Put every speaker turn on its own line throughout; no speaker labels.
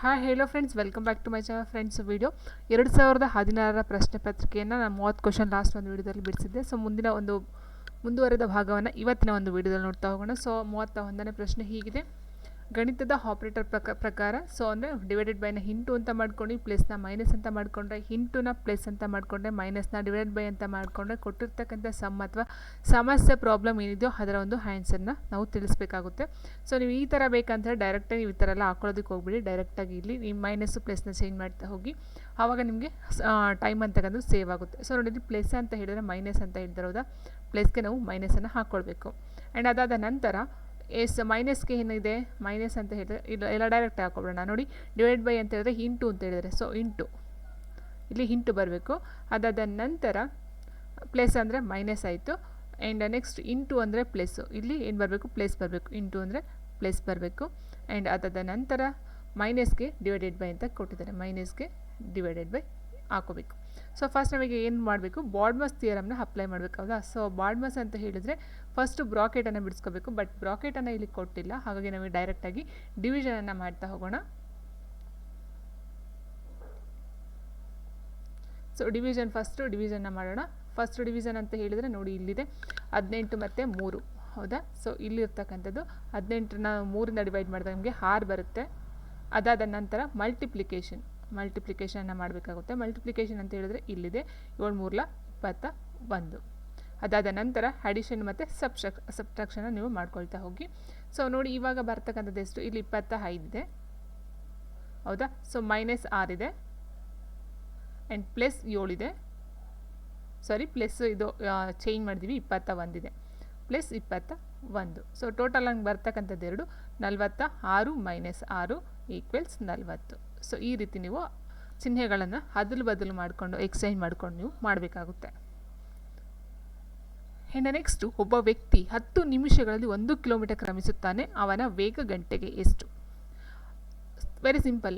Hi hello friends welcome back to my channel friends video ಎರಡು ಸಾವಿರದ ಹದಿನಾರರ ಪ್ರಶ್ನೆ ಪತ್ರಿಕೆಯನ್ನು ನಾನು ಮೂವತ್ತು ಕ್ವಶನ್ ಲಾಸ್ಟ್ ಒಂದು ವಿಡಿಯೋದಲ್ಲಿ ಬಿಡಿಸಿದ್ದೆ. ಸೊ ಮುಂದಿನ ಒಂದು, ಮುಂದುವರೆದ ಭಾಗವನ್ನು ಇವತ್ತಿನ ಒಂದು ವಿಡಿಯೋದಲ್ಲಿ ನೋಡ್ತಾ ಹೋಗೋಣ. ಸೊ ಮೂವತ್ತ ಒಂದನೇ ಪ್ರಶ್ನೆ ಹೀಗಿದೆ. ಗಣಿತದ ಆಪ್ರೇಟರ್ ಪ್ರಕ, ಪ್ರಕಾರ ಸೊ ಅಂದರೆ ಡಿವೈಡೆಡ್ ಬೈನ ಹಿಂಟು ಅಂತ ಮಾಡ್ಕೊಂಡು ಪ್ಲಸ್ನ ಮೈನಸ್ ಅಂತ ಮಾಡಿಕೊಂಡ್ರೆ ಹಿಂಟುನ ಪ್ಲಸ್ ಅಂತ ಮಾಡಿಕೊಂಡ್ರೆ ಮೈನಸ್ನ ಡಿವೈಡೆಡ್ ಬೈ ಅಂತ ಮಾಡಿಕೊಂಡ್ರೆ ಕೊಟ್ಟಿರ್ತಕ್ಕಂಥ ಸಮ್ ಅಥವಾ ಸಮಸ್ಯೆ ಪ್ರಾಬ್ಲಮ್ ಏನಿದೆಯೋ ಅದರ ಒಂದು ಆನ್ಸರ್ನ ನಾವು ತಿಳಿಸ್ಬೇಕಾಗುತ್ತೆ. ಸೊ ನೀವು ಈ ಥರ ಬೇಕಂತ ಡೈರೆಕ್ಟಾಗಿ ನೀವು ಈ ಥರ ಎಲ್ಲ ಹಾಕೊಳ್ಳೋದಕ್ಕೆ ಹೋಗ್ಬಿಡಿ. ಡೈರೆಕ್ಟಾಗಿ ಇಲ್ಲಿ ನೀವು ಮೈನಸ್ಸು ಪ್ಲಸ್ನ ಚೇಂಜ್ ಮಾಡ್ತಾ ಹೋಗಿ, ಆವಾಗ ನಿಮಗೆ ಟೈಮ್ ಅಂತಕ್ಕಂಥದ್ದು ಸೇವ್ ಆಗುತ್ತೆ. ಸೊ ನೋಡಿ ಪ್ಲಸ್ ಅಂತ ಹೇಳಿದ್ರೆ ಮೈನಸ್ ಅಂತ ಹೇಳ್ತಿರೋದ ಪ್ಲಸ್ಗೆ ನಾವು ಮೈನಸನ್ನು ಹಾಕ್ಕೊಳ್ಬೇಕು ಆ್ಯಂಡ್ ಅದಾದ ನಂತರ ಎಸ್ ಮೈನಸ್ಗೆ ಏನಿದೆ ಮೈನಸ್ ಅಂತ ಹೇಳಿದ್ರೆ ಇಲ್ಲ, ಎಲ್ಲ ಡೈರೆಕ್ಟ್ ಹಾಕೊಬಿಡೋಣ. ನೋಡಿ ಡಿವೈಡ್ ಬೈ ಅಂತ ಹೇಳಿದ್ರೆ ಇಂಟು ಅಂತ ಹೇಳಿದರೆ ಸೊ ಇಂಟು ಇಲ್ಲಿ ಇಂಟು ಬರಬೇಕು. ಅದಾದ ನಂತರ ಪ್ಲಸ್ ಅಂದರೆ ಮೈನಸ್ ಆಯಿತು. ಆ್ಯಂಡ್ ನೆಕ್ಸ್ಟ್ ಇಂಟು ಅಂದರೆ ಪ್ಲಸ್ಸು ಇಲ್ಲಿ ಏನು ಬರಬೇಕು? ಪ್ಲಸ್ ಬರಬೇಕು. ಇಂಟು ಅಂದರೆ ಪ್ಲಸ್ ಬರಬೇಕು. ಆ್ಯಂಡ್ ಅದಾದ ನಂತರ ಮೈನಸ್ಗೆ ಡಿವೈಡೆಡ್ ಬೈ ಅಂತ ಕೊಟ್ಟಿದ್ದಾರೆ. ಮೈನಸ್ಗೆ ಡಿವೈಡೆಡ್ ಬೈ ಹಾಕೋಬೇಕು. ಸೊ ಫಸ್ಟ್ ನಮಗೆ ಏನು ಮಾಡಬೇಕು? ಬಾಡ್ಮಸ್ ಥಿಯರಮ್ನ ಅಪ್ಲೈ ಮಾಡಬೇಕಾದ ಸೊ ಬಾಡ್ಮಸ್ ಅಂತ ಹೇಳಿದರೆ ಫಸ್ಟು ಬ್ರಾಕೆಟನ್ನು ಬಿಡಿಸ್ಕೋಬೇಕು ಬಟ್ ಬ್ರಾಕೆಟನ್ನು ಇಲ್ಲಿ ಕೊಟ್ಟಿಲ್ಲ. ಹಾಗಾಗಿ ನಮಗೆ ಡೈರೆಕ್ಟಾಗಿ ಡಿವಿಷನನ್ನು ಮಾಡ್ತಾ ಹೋಗೋಣ. ಸೊ ಡಿವಿಷನ್ ಫಸ್ಟು ಡಿವಿಷನ್ನ ಮಾಡೋಣ. ಫಸ್ಟ್ ಡಿವಿಷನ್ ಅಂತ ಹೇಳಿದರೆ ನೋಡಿ ಇಲ್ಲಿದೆ, ಹದಿನೆಂಟು ಮತ್ತು ಮೂರು, ಹೌದಾ? ಸೊ ಇಲ್ಲಿರ್ತಕ್ಕಂಥದ್ದು ಹದಿನೆಂಟನ್ನ ಮೂರಿಂದ ಡಿವೈಡ್ ಮಾಡಿದಾಗ ನಮಗೆ ಆರು ಬರುತ್ತೆ. ಅದಾದ ನಂತರ ಮಲ್ಟಿಪ್ಲಿಕೇಶನ್ ಮಲ್ಟಿಪ್ಲಿಕೇಶನ್ನ ಮಾಡಬೇಕಾಗುತ್ತೆ. ಮಲ್ಟಿಪ್ಲಿಕೇಶನ್ ಅಂತ ಹೇಳಿದ್ರೆ ಇಲ್ಲಿದೆ ಏಳು ಮೂರ್ಲ ಇಪ್ಪತ್ತ ಒಂದು. ಅದಾದ ನಂತರ ಅಡಿಷನ್ ಮತ್ತು ಸಬ್ಸ್ಟ್ರಕ್ ಸಬ್ಟ್ರಾಕ್ಷನ್ನ ನೀವು ಮಾಡ್ಕೊಳ್ತಾ ಹೋಗಿ. ಸೊ ನೋಡಿ ಇವಾಗ ಬರ್ತಕ್ಕಂಥದ್ದು ಎಷ್ಟು? ಇಲ್ಲಿ ಇಪ್ಪತ್ತ ಐದಿದೆ ಹೌದಾ? ಸೊ ಮೈನಸ್ ಆರಿದೆ ಆ್ಯಂಡ್ ಪ್ಲಸ್ ಏಳಿದೆ ಸಾರಿ ಪ್ಲಸ್ ಇದು ಚೇಂಜ್ ಮಾಡಿದ್ದೀವಿ ಇಪ್ಪತ್ತ ಒಂದಿದೆ ಪ್ಲಸ್ ಇಪ್ಪತ್ತ ಒಂದು ಸೊ ಟೋಟಲ್ ಹಂಗೆ ಬರ್ತಕ್ಕಂಥದ್ದು ಎರಡು. ನಲ್ವತ್ತ ಆರು ಮೈನಸ್ ಆರು ಈಕ್ವಲ್ಸ್ ನಲ್ವತ್ತು. ಸೊ ಈ ರೀತಿ ನೀವು ಚಿಹ್ನೆಗಳನ್ನು ಅದಲು ಬದಲು ಮಾಡಿಕೊಂಡು ಎಕ್ಸ್ಚೇಂಜ್ ಮಾಡ್ಕೊಂಡು ನೀವು ಮಾಡಬೇಕಾಗುತ್ತೆ. ಇನ್ನು ನೆಕ್ಸ್ಟು ಒಬ್ಬ ವ್ಯಕ್ತಿ ಹತ್ತು ನಿಮಿಷಗಳಲ್ಲಿ ಒಂದು ಕಿಲೋಮೀಟರ್ ಕ್ರಮಿಸುತ್ತಾನೆ, ಅವನ ವೇಗ ಗಂಟೆಗೆ ಎಷ್ಟು? ವೆರಿ ಸಿಂಪಲ್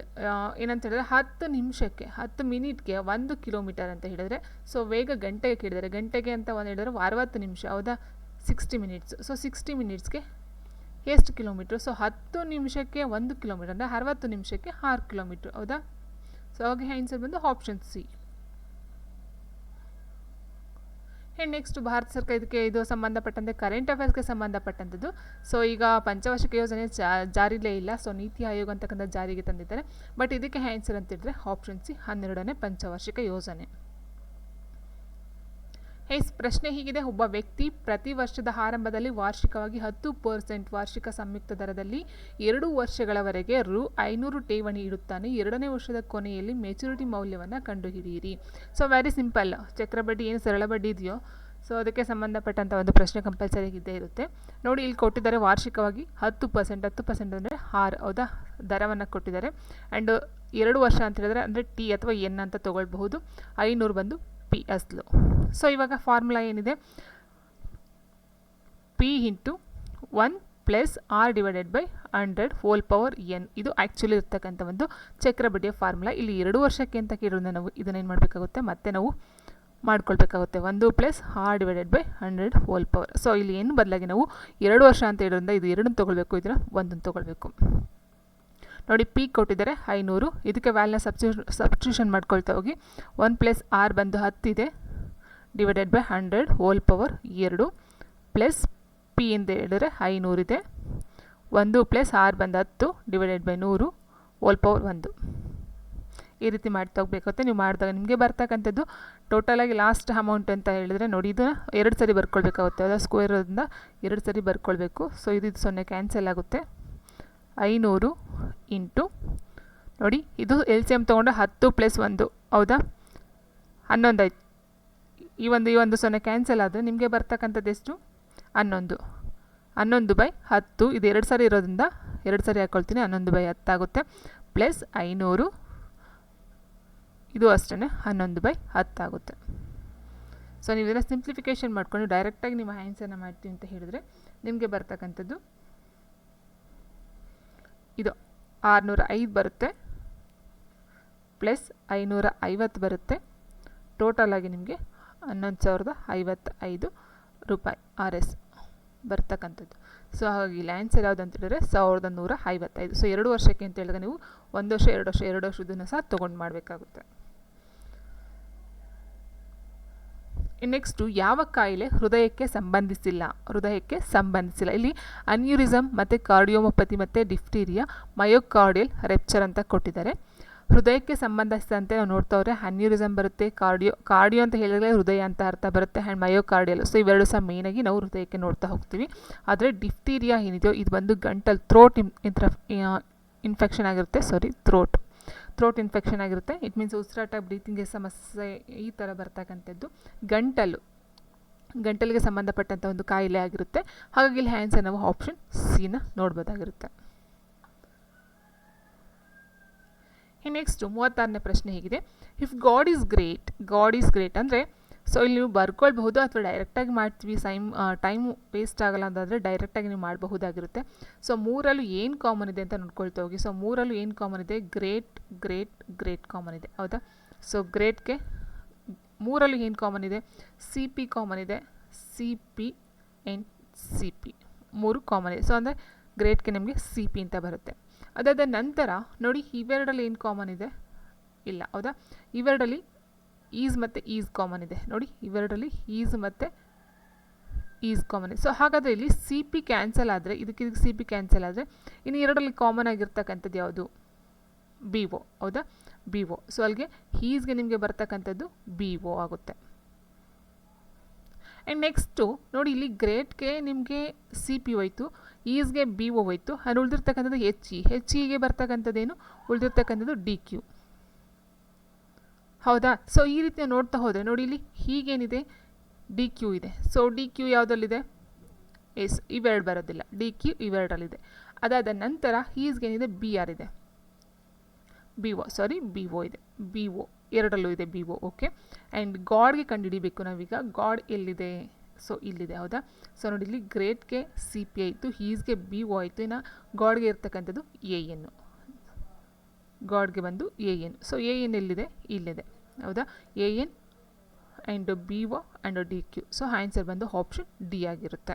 ಏನಂತ ಹೇಳಿದ್ರೆ ಹತ್ತು ನಿಮಿಷಕ್ಕೆ, ಹತ್ತು ಮಿನಿಟ್ಗೆ ಒಂದು ಕಿಲೋಮೀಟರ್ ಅಂತ ಹೇಳಿದರೆ ಸೊ ವೇಗ ಗಂಟೆಗೆ ಕೇಳಿದರೆ, ಗಂಟೆಗೆ ಅಂತ ಒಂದು ಹೇಳಿದ್ರೆ ಅರವತ್ತು ನಿಮಿಷ, ಹೌದಾ? ಸಿಕ್ಸ್ಟಿ ಮಿನಿಟ್ಸ್ ಸೊ ಸಿಕ್ಸ್ಟಿ ಮಿನಿಟ್ಸ್ಗೆ ಎಷ್ಟು ಕಿಲೋಮೀಟ್ರ್? ಸೊ ಹತ್ತು ನಿಮಿಷಕ್ಕೆ ಒಂದು ಕಿಲೋಮೀಟರ್ ಅಂದರೆ ಅರವತ್ತು ನಿಮಿಷಕ್ಕೆ ಆರು ಕಿಲೋಮೀಟ್ರ್. ಹೌದಾ? ಸೊ ಹಾಗೆ ಆನ್ಸರ್ ಬಂದು option C and next Bharat ಸರ್ಕಾರ ಇದಕ್ಕೆ ಇದು ಸಂಬಂಧಪಟ್ಟಂತೆ ಕರೆಂಟ್ ಅಫೇರ್ಸ್ಗೆ ಸಂಬಂಧಪಟ್ಟಂಥದ್ದು. ಸೊ ಈಗ ಪಂಚವಾರ್ಷಿಕ ಯೋಜನೆ ಜಾರಿಲೇ ಇಲ್ಲ. ಸೊ ನೀತಿ ಆಯೋಗ ಅಂತಕ್ಕಂಥ ಜಾರಿಗೆ ತಂದಿದ್ದಾರೆ. ಬಟ್ ಇದಕ್ಕೆ ಆನ್ಸರ್ ಅಂತಿದ್ರೆ ಆಪ್ಷನ್ ಸಿ ಹನ್ನೆರಡನೇ ಪಂಚವಾರ್ಷಿಕ ಯೋಜನೆ. ಎಸ್ ಪ್ರಶ್ನೆ ಹೀಗಿದೆ. ಒಬ್ಬ ವ್ಯಕ್ತಿ ಪ್ರತಿ ವರ್ಷದ ಆರಂಭದಲ್ಲಿ ವಾರ್ಷಿಕವಾಗಿ ಹತ್ತು ಪರ್ಸೆಂಟ್ ವಾರ್ಷಿಕ ಸಂಯುಕ್ತ ದರದಲ್ಲಿ ಎರಡು ವರ್ಷಗಳವರೆಗೆ ರು ಐನೂರು ಠೇವಣಿ ಇಡುತ್ತಾನೆ. ಎರಡನೇ ವರ್ಷದ ಕೊನೆಯಲ್ಲಿ ಮೆಚುರಿಟಿ ಮೌಲ್ಯವನ್ನು ಕಂಡುಹಿಡಿಯಿರಿ. ಸೊ ವೆರಿ ಸಿಂಪಲ್ ಚಕ್ರ ಬಡ್ಡಿ ಏನು? ಸರಳ ಬಡ್ಡಿ ಇದೆಯೋ? ಸೊ ಅದಕ್ಕೆ ಸಂಬಂಧಪಟ್ಟಂಥ ಒಂದು ಪ್ರಶ್ನೆ ಕಂಪಲ್ಸರಿ ಇದ್ದೇ ಇರುತ್ತೆ. ನೋಡಿ, ಇಲ್ಲಿ ಕೊಟ್ಟಿದ್ದಾರೆ ವಾರ್ಷಿಕವಾಗಿ ಹತ್ತು ಪರ್ಸೆಂಟ್ ಹತ್ತು ಪರ್ಸೆಂಟ್ ಅಂದರೆ ಹಾರ್ ಹೌದಾ? ದರವನ್ನು ಕೊಟ್ಟಿದ್ದಾರೆ. ಆ್ಯಂಡ್ ಎರಡು ವರ್ಷ ಅಂತ ಹೇಳಿದ್ರೆ ಅಂದರೆ ಟಿ ಅಥವಾ ಎನ್ ಅಂತ ತೊಗೊಳ್ಬಹುದು. ಐನೂರು ಬಂದು ಪಿ ಅಸ್ಲು ಸೊ ಇವಾಗ ಫಾರ್ಮುಲಾ ಏನಿದೆ? P into one plus R divided by hundred whole power N ಇದು ಆ್ಯಕ್ಚುಲಿ ಇರ್ತಕ್ಕಂಥ ಒಂದು ಚಕ್ರಬಡ್ಡಿಯ ಫಾರ್ಮುಲಾ ಇಲ್ಲಿ ಎರಡು ವರ್ಷಕ್ಕೆ ಅಂತ ಕೇಳೋದನ್ನ ನಾವು ಇದನ್ನೇನು ಮಾಡಬೇಕಾಗುತ್ತೆ? ಮತ್ತೆ ನಾವು ಮಾಡ್ಕೊಳ್ಬೇಕಾಗುತ್ತೆ. ಒಂದು plus R divided by hundred whole power so ಇಲ್ಲಿ ಏನು ಬದಲಾಗಿ ನಾವು ಎರಡು ವರ್ಷ ಅಂತ ಹೇಳೋದ್ರಿಂದ ಇದು ಎರಡನ್ನು ತೊಗೊಳ್ಬೇಕು. ಇದನ್ನು ಒಂದನ್ನು ತೊಗೊಳ್ಬೇಕು. ನೋಡಿ ಪಿ ಕೊಟ್ಟಿದ್ದಾರೆ, ಐನೂರು. ಇದಕ್ಕೆ ವ್ಯಾಲ್ನ ಸಬ್ಸ್ಟ್ಯೂ ಸಬ್ಸ್ಟ್ಯೂಷನ್ ಮಾಡ್ಕೊಳ್ತಾ ಹೋಗಿ. ಒನ್ ಪ್ಲಸ್ ಆರ್ ಬಂದು ಹತ್ತಿದೆ divided by hundred whole power ಎರಡು. ಪ್ಲಸ್ ಪಿ ಇಂದ ಹೇಳಿದ್ರೆ ಐನೂರಿದೆ ಒಂದು ಪ್ಲಸ್ ಆರ್ ಬಂದು ಹತ್ತು ಡಿವೈಡೆಡ್ ಬೈ ನೂರು ಹೋಲ್ ಪವರ್ ಒಂದು. ಈ ರೀತಿ ಮಾಡ್ತಾ ಹೋಗ್ಬೇಕಾಗುತ್ತೆ ನೀವು ಮಾಡಿದಾಗ ನಿಮಗೆ ಬರ್ತಕ್ಕಂಥದ್ದು. ಟೋಟಲಾಗಿ ಲಾಸ್ಟ್ ಅಮೌಂಟ್ ಅಂತ ಹೇಳಿದ್ರೆ ನೋಡಿ, ಇದು ಎರಡು ಸರಿ ಬರ್ಕೊಳ್ಬೇಕಾಗುತ್ತೆ ಅದು ಸ್ಕ್ವೇರ್ ಇರೋದ್ರಿಂದ ಎರಡು ಸರಿ ಬರ್ಕೊಳ್ಬೇಕು. ಸೊ ಇದು ಸೊನ್ನೆ ಕ್ಯಾನ್ಸಲ್ ಆಗುತ್ತೆ. ಐನೂರು ಇಂಟು ನೋಡಿ, ಇದು ಎಲ್ ಸಿ ಎಂ ತೊಗೊಂಡು ಹತ್ತು ಪ್ಲಸ್ ಒಂದು, ಹೌದಾ? ಹನ್ನೊಂದು ಆಯ್ತು. ಈ ಒಂದು ಈ ಒಂದು ಸೊನ್ನೆ ಕ್ಯಾನ್ಸಲ್ ಆದರೆ ನಿಮಗೆ ಬರ್ತಕ್ಕಂಥದ್ದು ಎಷ್ಟು? ಹನ್ನೊಂದು. ಹನ್ನೊಂದು ಬೈ ಹತ್ತು, ಇದು ಎರಡು ಸಾರಿ ಇರೋದ್ರಿಂದ ಎರಡು ಸಾರಿ ಹಾಕ್ಕೊಳ್ತೀನಿ ಹನ್ನೊಂದು ಬೈ ಹತ್ತಾಗುತ್ತೆ ಪ್ಲಸ್ ಐನೂರು, ಇದು ಅಷ್ಟೇ ಹನ್ನೊಂದು ಬೈ ಹತ್ತಾಗುತ್ತೆ ಸೊ ನೀವು ಇದನ್ನು ಸಿಂಪ್ಲಿಫಿಕೇಷನ್ ಮಾಡ್ಕೊಂಡು ಡೈರೆಕ್ಟಾಗಿ ನಿಮ್ಮ ಆ್ಯನ್ಸರ್ನ ಮಾಡ್ತೀವಿ ಅಂತ ಹೇಳಿದ್ರೆ ನಿಮಗೆ ಬರ್ತಕ್ಕಂಥದ್ದು ಇದು ಆರುನೂರ ಐದು ಬರುತ್ತೆ, ಪ್ಲಸ್ ಐನೂರ ಐವತ್ತು ಬರುತ್ತೆ ಟೋಟಲಾಗಿ ನಿಮಗೆ ಹನ್ನೊಂದು ಸಾವಿರದ ಐವತ್ತೈದು ರೂಪಾಯಿ ಆರ್ ಎಸ್ ಬರ್ತಕ್ಕಂಥದ್ದು. ಸೊ ಹಾಗಾಗಿ ಲೈನ್ಸ್ ಆನ್ಸರ್ ಯಾವುದು ಅಂತ ಹೇಳಿದ್ರೆ ಸಾವಿರದ ನೂರ ಐವತ್ತೈದು ಸೊ ಎರಡು ವರ್ಷಕ್ಕೆ ಅಂತ ಹೇಳಿದಾಗ ನೀವು ಒಂದು ವರ್ಷ, ಎರಡು ವರ್ಷ, ಎರಡು ವರ್ಷದನ್ನು ಸಹ ತೊಗೊಂಡು ಮಾಡಬೇಕಾಗುತ್ತೆ. ನೆಕ್ಸ್ಟು ಯಾವ ಕಾಯಿಲೆ ಹೃದಯಕ್ಕೆ ಸಂಬಂಧಿಸಿಲ್ಲ? ಹೃದಯಕ್ಕೆ ಸಂಬಂಧಿಸಿಲ್ಲ. ಇಲ್ಲಿ ಅನ್ಯೂರಿಸಮ್ ಮತ್ತು ಕಾರ್ಡಿಯೋಮೊಪತಿ ಮತ್ತು ಡಿಫ್ಟೀರಿಯಾ, ಮಯೋಕಾರ್ಡಿಯಲ್ ರೆಪ್ಚರ್ ಅಂತ ಕೊಟ್ಟಿದ್ದಾರೆ. ಹೃದಯಕ್ಕೆ ಸಂಬಂಧಿಸಿದಂತೆ ನಾವು ನೋಡ್ತಾವ್ರೆ ಅನ್ಯೂರಿಸಮ್ ಬರುತ್ತೆ, ಕಾರ್ಡಿಯೋ ಕಾರ್ಡಿಯೋ ಅಂತ ಹೇಳಿದ್ರೆ ಹೃದಯ ಅಂತ ಅರ್ಥ ಬರುತ್ತೆ, ಆ್ಯಂಡ್ ಮಯೋಕಾರ್ಡಿಯಲ್. ಸೊ ಇವೆರಡು ಸಹ ಮೇನಾಗಿ ನಾವು ಹೃದಯಕ್ಕೆ ನೋಡ್ತಾ ಹೋಗ್ತೀವಿ. ಆದರೆ ಡಿಫ್ಟೀರಿಯಾ ಏನಿದೆಯೋ, ಇದು ಬಂದು ಗಂಟಲ್ ಥ್ರೋಟ್ ಇನ್ ಇನ್ಫೆಕ್ಷನ್ ಆಗಿರುತ್ತೆ. ಸಾರಿ ಥ್ರೋಟ್ ಥ್ರೋಟ್ ಇನ್ಫೆಕ್ಷನ್ ಆಗಿರುತ್ತೆ. ಇಟ್ ಮೀನ್ಸ್ ಉಸಿರಾಟ ಬ್ರೀತಿಂಗ್ಗೆ ಸಮಸ್ಯೆ ಈ ಥರ ಬರ್ತಕ್ಕಂಥದ್ದು. ಗಂಟಲು. ಗಂಟಲಿಗೆ ಸಂಬಂಧಪಟ್ಟಂಥ ಒಂದು ಕಾಯಿಲೆ ಆಗಿರುತ್ತೆ. ಹಾಗಾಗಿ ಇಲ್ಲಿ ಹ್ಯಾಂಡ್ಸ್ ನಾವು ಆಪ್ಷನ್ ಸಿನ ನೋಡ್ಬೋದಾಗಿರುತ್ತೆ. ನೆಕ್ಸ್ಟು ಮೂವತ್ತಾರನೇ ಪ್ರಶ್ನೆ ಹೇಗಿದೆ. If god is great god is great ಅಂದರೆ ಸೊ ಇಲ್ಲಿ ನೀವು ಬರ್ಕೊಳ್ಬಹುದು ಅಥವಾ ಡೈರೆಕ್ಟಾಗಿ ಮಾಡ್ತೀವಿ ಸೈಮ್ ಟೈಮ್ ವೇಸ್ಟ್ ಆಗಲ್ಲ ಅಂತಂದರೆ ಡೈರೆಕ್ಟಾಗಿ ನೀವು ಮಾಡಬಹುದಾಗಿರುತ್ತೆ. ಸೊ ಮೂರಲ್ಲೂ ಏನು ಕಾಮನ್ ಇದೆ ಅಂತ ನೋಡ್ಕೊಳ್ತಾ ಹೋಗಿ. ಸೊ ಮೂರಲ್ಲೂ ಏನು ಕಾಮನ್ ಇದೆ? ಗ್ರೇಟ್ ಗ್ರೇಟ್ ಗ್ರೇಟ್ ಕಾಮನ್ ಇದೆ, ಹೌದಾ? ಸೊ ಗ್ರೇಟ್ಗೆ ಮೂರಲ್ಲಿ ಏನು ಕಾಮನ್ ಇದೆ? ಸಿ ಪಿ ಕಾಮನ್ ಇದೆ C P and C P ಮೂರು ಕಾಮನ್ ಇದೆ. ಸೊ ಅಂದರೆ ಗ್ರೇಟ್ಗೆ ನಿಮಗೆ ಸಿ ಪಿ ಅಂತ ಬರುತ್ತೆ. ಅದಾದ ನಂತರ ನೋಡಿ, ಇವೆರಡಲ್ಲಿ ಏನು ಕಾಮನ್ ಇದೆ? ಇಲ್ಲ, ಹೌದಾ? ಇವೆರಡಲ್ಲಿ ಈಸ್ ಮತ್ತು ಈಸ್ ಕಾಮನ್ ಇದೆ. ನೋಡಿ, ಇವೆರಡಲ್ಲಿ ಈಸ್ ಮತ್ತು ಈಸ್ ಕಾಮನ್ ಇದೆ. ಸೊ ಹಾಗಾದರೆ ಇಲ್ಲಿ ಸಿ ಪಿ ಕ್ಯಾನ್ಸಲ್ ಆದರೆ, ಇದಕ್ಕೆ ಇದಕ್ಕೆ ಸಿ ಪಿ ಕ್ಯಾನ್ಸಲ್ ಆದರೆ, ಇನ್ನು ಎರಡರಲ್ಲಿ ಕಾಮನ್ ಆಗಿರ್ತಕ್ಕಂಥದ್ದು ಯಾವುದು? ಬಿ ಒ ಹೌದಾ? ಬಿ ಒ ಸೊ ಅಲ್ಲಿಗೆ ಹೀಸ್ಗೆ ನಿಮಗೆ ಬರ್ತಕ್ಕಂಥದ್ದು ಬಿ ಒ ಆಗುತ್ತೆ. ಆ್ಯಂಡ್ ನೆಕ್ಸ್ಟು ನೋಡಿ ಇಲ್ಲಿ ಗ್ರೇಟ್ಗೆ ನಿಮಗೆ ಸಿ ಪಿ ಹೋಯ್ತು ಈಸ್ಗೆ ಬಿ ಒ ಹೋಯ್ತು ಅಲ್ಲಿ ಉಳಿದಿರ್ತಕ್ಕಂಥದ್ದು ಎಚ್ ಇ ಹೆಚ್ ಇಗೆ ಬರ್ತಕ್ಕಂಥದ್ದೇನು? ಉಳಿದಿರ್ತಕ್ಕಂಥದ್ದು ಡಿ ಕ್ಯೂ ಹೌದಾ? ಸೊ ಈ ರೀತಿ ನೋಡ್ತಾ ಹೋದರೆ ನೋಡಿ ಇಲ್ಲಿ ಹೀಗೇನಿದೆ ಡಿ ಕ್ಯೂ ಇದೆ. ಸೊ ಡಿ ಕ್ಯೂ ಯಾವುದಲ್ಲಿದೆ? ಎಸ್ ಇವೆರಡು ಬರೋದಿಲ್ಲ. ಡಿ ಕ್ಯೂ ಇವೆರಡರಲ್ಲಿದೆ ಅದಾದ ನಂತರ ಈಸ್ಗೇನಿದೆ ಬಿ ಆರ್ ಇದೆ. B O sorry B O ಇದೆ. ಬಿ ಒ ಎರಡಲ್ಲೂ ಇದೆ ಬಿ ಒ ಓಕೆ ಆ್ಯಂಡ್ ಗಾಡ್ಗೆ ಕಂಡುಹಿಡಿಬೇಕು ನಾವೀಗ. ಗಾಡ್ ಎಲ್ಲಿದೆ? ಸೊ ಇಲ್ಲಿದೆ, ಹೌದಾ? ಸೊ ನೋಡಿ ಇಲ್ಲಿ ಗ್ರೇಟ್ಗೆ ಸಿ ಪಿ ಆಯಿತು ಹೀಸ್ಗೆ ಬಿ ಒ ಆಯಿತು. ಇನ್ನು ಗಾಡ್ಗೆ ಇರ್ತಕ್ಕಂಥದ್ದು ಎ ಎನ್ನು ಗಾಡ್ಗೆ ಬಂದು A N so A N ಎಲ್ಲಿದೆ? ಇಲ್ಲಿದೆ, ಹೌದಾ? A N and B O and D Q so answer ಬಂದು ಆಪ್ಷನ್ ಡಿ ಆಗಿರುತ್ತೆ.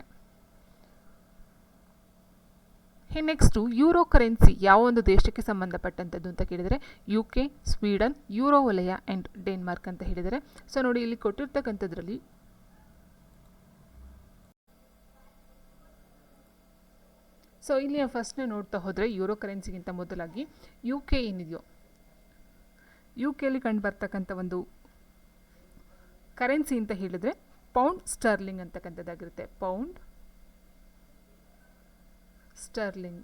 ನೆಕ್ಸ್ಟು ಯೂರೋ ಕರೆನ್ಸಿ ಯಾವ ಒಂದು ದೇಶಕ್ಕೆ ಸಂಬಂಧಪಟ್ಟಂಥದ್ದು ಅಂತ ಕೇಳಿದರೆ ಯು ಕೆ ಸ್ವೀಡನ್ ಯೂರೋ ವಲಯ ಆ್ಯಂಡ್ ಡೆನ್ಮಾರ್ಕ್ ಅಂತ ಹೇಳಿದರೆ. ಸೊ ನೋಡಿ, ಇಲ್ಲಿ ಕೊಟ್ಟಿರ್ತಕ್ಕಂಥದ್ರಲ್ಲಿ ಸೊ ಇಲ್ಲಿ ಫಸ್ಟ್ನೇ ನೋಡ್ತಾ ಹೋದರೆ ಯೂರೋ ಕರೆನ್ಸಿಗಿಂತ ಮೊದಲಾಗಿ ಯು ಕೆ ಏನಿದೆಯೋ. ಯು ಕೆಯಲ್ಲಿ ಕಂಡು ಬರ್ತಕ್ಕಂಥ ಒಂದು ಕರೆನ್ಸಿ ಅಂತ ಹೇಳಿದರೆ ಪೌಂಡ್ ಸ್ಟರ್ಲಿಂಗ್ ಅಂತಕ್ಕಂಥದ್ದಾಗಿರುತ್ತೆ. ಪೌಂಡ್ ಸ್ಟರ್ಲಿಂಗ್